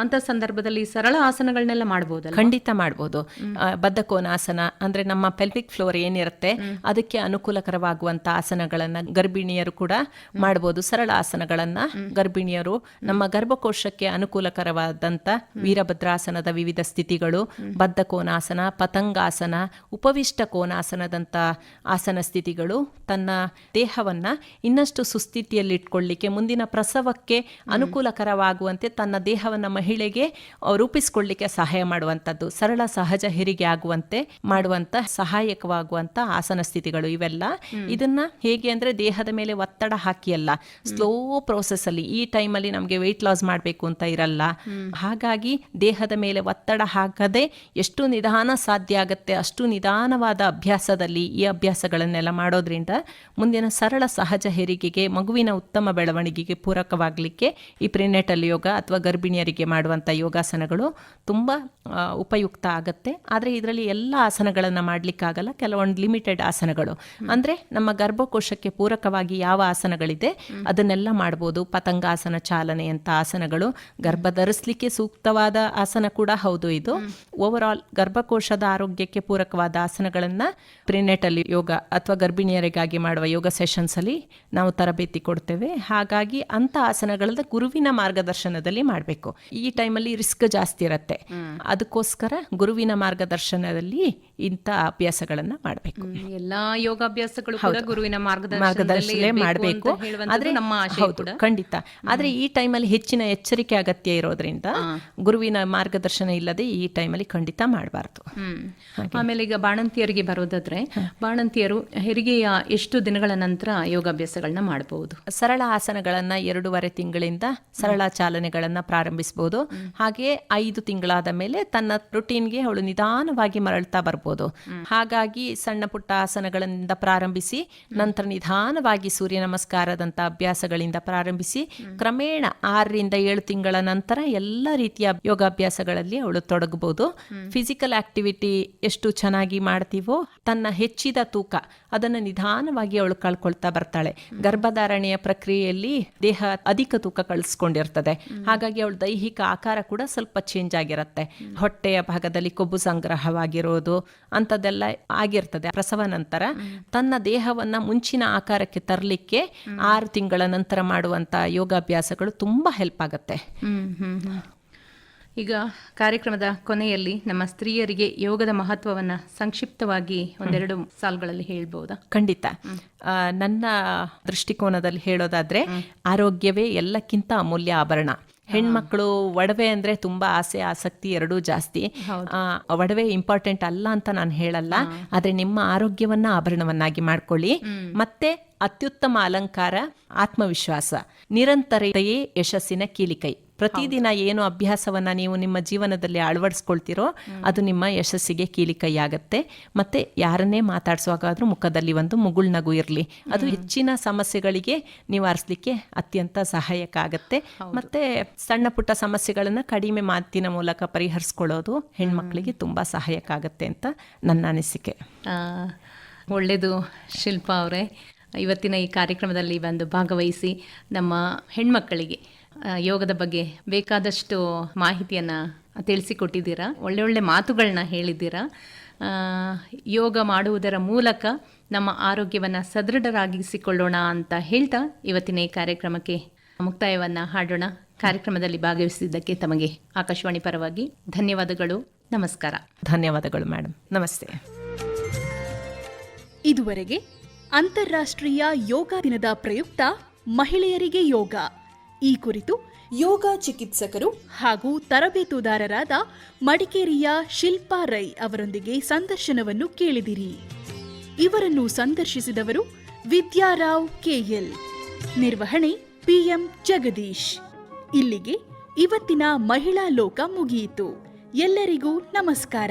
[SPEAKER 2] ಅಂತ ಸಂದರ್ಭದಲ್ಲಿ ಸರಳ ಆಸನಗಳನ್ನೆಲ್ಲ ಮಾಡಬಹುದು
[SPEAKER 3] ಖಂಡಿತ ಮಾಡಬಹುದು ಬದ್ಧಕೋನಾಸನ ಅಂದ್ರೆ ನಮ್ಮ ಪೆಲ್ವಿಕ್ ಫ್ಲೋರ್ ಏನಿರುತ್ತೆ ಅದಕ್ಕೆ ಅನುಕೂಲಕರವಾಗುವಂತ ಆಸನಗಳನ್ನ ಗರ್ಭಿಣಿಯರು ಕೂಡ ಮಾಡಬಹುದು ಸರಳ ಆಸನಗಳನ್ನ ಗರ್ಭಿಣಿಯರು ನಮ್ಮ ಗರ್ಭಕೋಶಕ್ಕೆ ಅನುಕೂಲಕರವಾದಂತ ವೀರಭದ್ರಾಸನದ ವಿವಿಧ ಸ್ಥಿತಿಗಳು ಬದ್ಧಕೋನಾಸನ ಪತಂಗ ಪತಂಗಾಸನ ಉಪವಿಷ್ಟ ಕೋನಾಸನದಂತ ಆಸನ ಸ್ಥಿತಿಗಳು ತನ್ನ ದೇಹವನ್ನ ಇನ್ನಷ್ಟು ಸುಸ್ಥಿತಿಯಲ್ಲಿಟ್ಕೊಳ್ಳಿಕ್ಕೆ ಮುಂದಿನ ಪ್ರಸವಕ್ಕೆ ಅನುಕೂಲಕರವಾಗುವಂತೆ ತನ್ನ ದೇಹವನ್ನು ಮಹಿಳೆಗೆ ರೂಪಿಸಿಕೊಳ್ಳಿಕ್ಕೆ ಸಹಾಯ ಮಾಡುವಂಥದ್ದು ಸರಳ ಸಹಜ ಹೆರಿಗೆ ಆಗುವಂತೆ ಮಾಡುವಂತ ಸಹಾಯಕವಾಗುವಂತ ಆಸನ ಸ್ಥಿತಿಗಳು ಇವೆಲ್ಲ. ಇದನ್ನ ಹೇಗೆ ಅಂದ್ರೆ ದೇಹದ ಮೇಲೆ ಒತ್ತಡ ಹಾಕಿ ಅಲ್ಲ ಸ್ಲೋ ಪ್ರೋಸೆಸ್ ಅಲ್ಲಿ ಈ ಟೈಮಲ್ಲಿ ನಮಗೆ ವೆಯ್ಟ್ ಲಾಸ್ ಮಾಡಬೇಕು ಅಂತ ಇರಲ್ಲ. ಹಾಗಾಗಿ ದೇಹದ ಮೇಲೆ ಒತ್ತಡ ಹಾಕದೆ ಎಷ್ಟು ನಿಧಾನ ಸಾಧ್ಯ ಆಗತ್ತೆ ಅಷ್ಟು ನಿಧಾನವಾದ ಅಭ್ಯಾಸದಲ್ಲಿ ಈ ಅಭ್ಯಾಸಗಳನ್ನೆಲ್ಲ ಮಾಡೋದ್ರಿಂದ ಮುಂದಿನ ಸರಳ ಸಹಜ ಹೆರಿಗೆಗೆ ಮಗುವಿನ ಉತ್ತಮ ಬೆಳವಣಿಗೆಗೆ ಪೂರಕವಾಗಲಿಕ್ಕೆ ಈ ಪ್ರಿನೆಟಲ್ ಯೋಗ ಅಥವಾ ಗರ್ಭಿಣಿಯರಿಗೆ ಮಾಡುವಂಥ ಯೋಗಾಸನಗಳು ತುಂಬ ಉಪಯುಕ್ತ ಆಗುತ್ತೆ. ಆದರೆ ಇದರಲ್ಲಿ ಎಲ್ಲ ಆಸನಗಳನ್ನು ಮಾಡಲಿಕ್ಕಾಗಲ್ಲ ಕೆಲವೊಂದು ಲಿಮಿಟೆಡ್ ಆಸನಗಳು. ಅಂದರೆ ನಮ್ಮ ಗರ್ಭಕೋಶಕ್ಕೆ ಪೂರಕವಾಗಿ ಯಾವ ಆಸನಗಳಿದೆ ಅದನ್ನೆಲ್ಲ ಮಾಡ್ಬೋದು. ಪತಂಗಾಸನ ಚಾಲನೆ ಅಂತ ಆಸನಗಳು ಗರ್ಭ ಧರಿಸಲಿಕ್ಕೆ ಸೂಕ್ತವಾದ ಆಸನ ಕೂಡ ಹೌದು ಇದು. ಓವರ್ ಆಲ್ ಗರ್ಭಕೋಶದ ಆರೋಗ್ಯಕ್ಕೆ ಪೂರಕವಾದ ಆಸನಗಳನ್ನು ಪ್ರಿನೆಟಲ್ ಯೋಗ ಅಥವಾ ಗರ್ಭಿಣಿಯರಿಗಾಗಿ ಮಾಡುವ ಯೋಗ ಸೆಷನ್ಸ್ ಅಲ್ಲಿ ನಾವು ತರಬೇತಿ ಕೊಡ್ತೇವೆ. ಹಾಗಾಗಿ ಅಂತ ಆಸನಗಳನ್ನ ಗುರುವಿನ ಮಾರ್ಗದರ್ಶನದಲ್ಲಿ ಮಾಡಬೇಕು. ಈ ಟೈಮಲ್ಲಿ ರಿಸ್ಕ್ ಜಾಸ್ತಿ ಇರುತ್ತೆ. ಅದಕ್ಕೋಸ್ಕರ ಗುರುವಿನ ಮಾರ್ಗದರ್ಶನದಲ್ಲಿ ಇಂಥ ಅಭ್ಯಾಸಗಳನ್ನ ಮಾಡಬೇಕು.
[SPEAKER 2] ಎಲ್ಲಾ ಯೋಗಾಭ್ಯಾಸಗಳು ಕೂಡ ಗುರುವಿನ ಮಾರ್ಗದರ್ಶನದಲ್ಲೇ
[SPEAKER 3] ಮಾಡಬೇಕು.
[SPEAKER 2] ಆದ್ರೆ ನಮ್ಮ
[SPEAKER 3] ಖಂಡಿತ. ಆದ್ರೆ ಈ ಟೈಮಲ್ಲಿ ಹೆಚ್ಚಿನ ಎಚ್ಚರಿಕೆ ಅಗತ್ಯ ಇರೋದ್ರಿಂದ ಗುರುವಿನ ಮಾರ್ಗದರ್ಶನ ಇಲ್ಲದೆ ಈ ಟೈಮಲ್ಲಿ ಖಂಡಿತ ಮಾಡಬಾರ್ದು.
[SPEAKER 2] ಆಮೇಲೆ ಈಗ ಬಾಣಂತಿಯರಿಗೆ ಬರೋದಾದ್ರೆ ಬಾಣಂತಿಯರು ಹೆರಿಗೆಯ ಎಷ್ಟು ದಿನಗಳ ನಂತರ ಯೋಗಾಭ್ಯಾಸಗಳನ್ನ ಮಾಡಬಹುದು
[SPEAKER 3] ಸರಳ ಆಸನಗಳನ್ನ ಎರಡೂವರೆ ತಿಂಗಳಿಂದ ಸರಳ ಚಾಲನೆಗಳನ್ನ ಪ್ರಾರಂಭಿಸಬಹುದು. ಹಾಗೆ ಐದು ತಿಂಗಳಾದ ಮೇಲೆ ತನ್ನ ರುಟೀನ್ಗೆ ಅವಳು ನಿಧಾನವಾಗಿ ಮರಳ್ತಾ ಬರ್ಬೋದು. ಹಾಗಾಗಿ ಸಣ್ಣ ಪುಟ್ಟ ಆಸನಗಳಿಂದ ಪ್ರಾರಂಭಿಸಿ ನಂತರ ನಿಧಾನವಾಗಿ ಸೂರ್ಯ ನಮಸ್ಕಾರದಂತ ಅಭ್ಯಾಸಗಳಿಂದ ಪ್ರಾರಂಭಿಸಿ ಕ್ರಮೇಣ ಆರರಿಂದ ಏಳು ತಿಂಗಳ ನಂತರ ಎಲ್ಲ ರೀತಿಯ ಯೋಗಾಭ್ಯಾಸಗಳಲ್ಲಿ ಅವಳು ತೊಡಗಬಹುದು. ಫಿಸಿಕಲ್ ಆಕ್ಟಿವಿಟಿ ಎಷ್ಟು ಚೆನ್ನಾಗಿ ಮಾಡ್ತೀವೋ ತನ್ನ ಹೆಚ್ಚಿದ ತೂಕ ಅದನ್ನು ನಿಧಾನವಾಗಿ ಅವಳು ಕಳ್ಕೊಳ್ತಾ ಬರ್ತಾಳೆ. ಗರ್ಭಧಾರಣೆಯ ಪ್ರಕ್ರಿಯೆಯಲ್ಲಿ ದೇಹ ಅಧಿಕ ತೂಕ ಕಳಿಸ್ಕೊಂಡಿರ್ತದೆ. ಹಾಗಾಗಿ ಅವಳ ದೈಹಿಕ ಆಕಾರ ಕೂಡ ಸ್ವಲ್ಪ ಚೇಂಜ್ ಆಗಿರುತ್ತೆ. ಹೊಟ್ಟೆಯ ಭಾಗದಲ್ಲಿ ಕೊಬ್ಬು ಸಂಗ್ರಹವಾಗಿರೋದು ಅಂಥದ್ದೆಲ್ಲ ಆಗಿರ್ತದೆ. ಪ್ರಸವ ನಂತರ ತನ್ನ ದೇಹವನ್ನ ಮುಂಚಿನ ಆಕಾರಕ್ಕೆ ತರಲಿಕ್ಕೆ ಆರು ತಿಂಗಳ ನಂತರ ಮಾಡುವಂತ ಯೋಗಾಭ್ಯಾಸಗಳು ತುಂಬಾ ಹೆಲ್ಪ್ ಆಗುತ್ತೆ.
[SPEAKER 2] ಈಗ ಕಾರ್ಯಕ್ರಮದ ಕೊನೆಯಲ್ಲಿ ನಮ್ಮ ಸ್ತ್ರೀಯರಿಗೆ ಯೋಗದ ಮಹತ್ವವನ್ನ ಸಂಕ್ಷಿಪ್ತವಾಗಿ ಒಂದೆರಡು ಸಾಲುಗಳಲ್ಲಿ ಹೇಳ್ಬೋದಾ?
[SPEAKER 3] ಖಂಡಿತ. ನನ್ನ ದೃಷ್ಟಿಕೋನದಲ್ಲಿ ಹೇಳೋದಾದ್ರೆ ಆರೋಗ್ಯವೇ ಎಲ್ಲಕ್ಕಿಂತ ಅಮೂಲ್ಯ ಆಭರಣ. ಹೆಣ್ಮಕ್ಳು ಒಡವೆ ಅಂದ್ರೆ ತುಂಬಾ ಆಸೆ ಆಸಕ್ತಿ ಎರಡೂ ಜಾಸ್ತಿ. ಒಡವೆ ಇಂಪಾರ್ಟೆಂಟ್ ಅಲ್ಲ ಅಂತ ನಾನು ಹೇಳಲ್ಲ. ಆದ್ರೆ ನಿಮ್ಮ ಆರೋಗ್ಯವನ್ನ ಆಭರಣವನ್ನಾಗಿ ಮಾಡ್ಕೊಳ್ಳಿ. ಮತ್ತೆ ಅತ್ಯುತ್ತಮ ಅಲಂಕಾರ ಆತ್ಮವಿಶ್ವಾಸ ನಿರಂತರತೆಯೇ ಯಶಸ್ಸಿನ ಕೀಲಿಕೈ. ಪ್ರತಿದಿನ ಏನು ಅಭ್ಯಾಸವನ್ನ ನೀವು ನಿಮ್ಮ ಜೀವನದಲ್ಲಿ ಅಳವಡಿಸ್ಕೊಳ್ತಿರೋ ಅದು ನಿಮ್ಮ ಯಶಸ್ಸಿಗೆ ಕೀಲಿಕೈಯಾಗತ್ತೆ. ಮತ್ತು ಮತ್ತೆ ಯಾರನ್ನೇ ಮಾತಾಡಿಸುವಾಗಾದರೂ ಮುಖದಲ್ಲಿ ಒಂದು ಮುಗುಳ್ ನಗು ಇರಲಿ. ಅದು ಹೆಚ್ಚಿನ ಸಮಸ್ಯೆಗಳಿಗೆ ನಿವಾರಿಸಲಿಕ್ಕೆ ಅತ್ಯಂತ ಸಹಾಯಕ ಆಗತ್ತೆ. ಮತ್ತೆ ಸಣ್ಣ ಪುಟ್ಟ ಸಮಸ್ಯೆಗಳನ್ನು ಕಡಿಮೆ ಮಾತಿನ ಮೂಲಕ ಪರಿಹರಿಸ್ಕೊಳ್ಳೋದು ಹೆಣ್ಮಕ್ಳಿಗೆ ತುಂಬಾ ಸಹಾಯಕ ಆಗತ್ತೆ ಅಂತ ನನ್ನ ಅನಿಸಿಕೆ.
[SPEAKER 2] ಒಳ್ಳೆಯದು ಶಿಲ್ಪಾ ಅವರೇ. ಇವತ್ತಿನ ಈ ಕಾರ್ಯಕ್ರಮದಲ್ಲಿ ಬಂದು ಭಾಗವಹಿಸಿ ನಮ್ಮ ಹೆಣ್ಮಕ್ಕಳಿಗೆ ಯೋಗದ ಬಗ್ಗೆ ಬೇಕಾದಷ್ಟು ಮಾಹಿತಿಯನ್ನು ತಿಳಿಸಿಕೊಟ್ಟಿದ್ದೀರಾ? ಒಳ್ಳೆ ಒಳ್ಳೆ ಮಾತುಗಳನ್ನ ಹೇಳಿದ್ದೀರಾ? ಯೋಗ ಮಾಡುವುದರ ಮೂಲಕ ನಮ್ಮ ಆರೋಗ್ಯವನ್ನು ಸದೃಢರಾಗಿಸಿಕೊಳ್ಳೋಣ ಅಂತ ಹೇಳ್ತಾ ಇವತ್ತಿನ ಈ ಕಾರ್ಯಕ್ರಮಕ್ಕೆ ಮುಕ್ತಾಯವನ್ನು ಹಾಡೋಣ. ಕಾರ್ಯಕ್ರಮದಲ್ಲಿ ಭಾಗವಹಿಸಿದ್ದಕ್ಕೆ ತಮಗೆ ಆಕಾಶವಾಣಿ ಪರವಾಗಿ ಧನ್ಯವಾದಗಳು. ನಮಸ್ಕಾರ.
[SPEAKER 3] ಧನ್ಯವಾದಗಳು ಮೇಡಮ್ ನಮಸ್ತೆ.
[SPEAKER 1] ಇದುವರೆಗೆ ಅಂತಾರಾಷ್ಟ್ರೀಯ ಯೋಗ ದಿನದ ಪ್ರಯುಕ್ತ ಮಹಿಳೆಯರಿಗೆ ಯೋಗ. ಈ ಕುರಿತು ಯೋಗ ಚಿಕಿತ್ಸಕರು ಹಾಗೂ ತರಬೇತುದಾರರಾದ ಮಡಿಕೇರಿಯ ಶಿಲ್ಪಾ ರೈ ಅವರೊಂದಿಗೆ ಸಂದರ್ಶನವನ್ನು ಕೇಳಿದಿರಿ. ಇವರನ್ನು ಸಂದರ್ಶಿಸಿದವರು ವಿದ್ಯಾರಾವ್ ಕೆಎಲ್ ನಿರ್ವಹಣೆ ಪಿಎಂ ಜಗದೀಶ್. ಇಲ್ಲಿಗೆ ಇವತ್ತಿನ ಮಹಿಳಾ ಲೋಕ ಮುಗಿಯಿತು. ಎಲ್ಲರಿಗೂ ನಮಸ್ಕಾರ.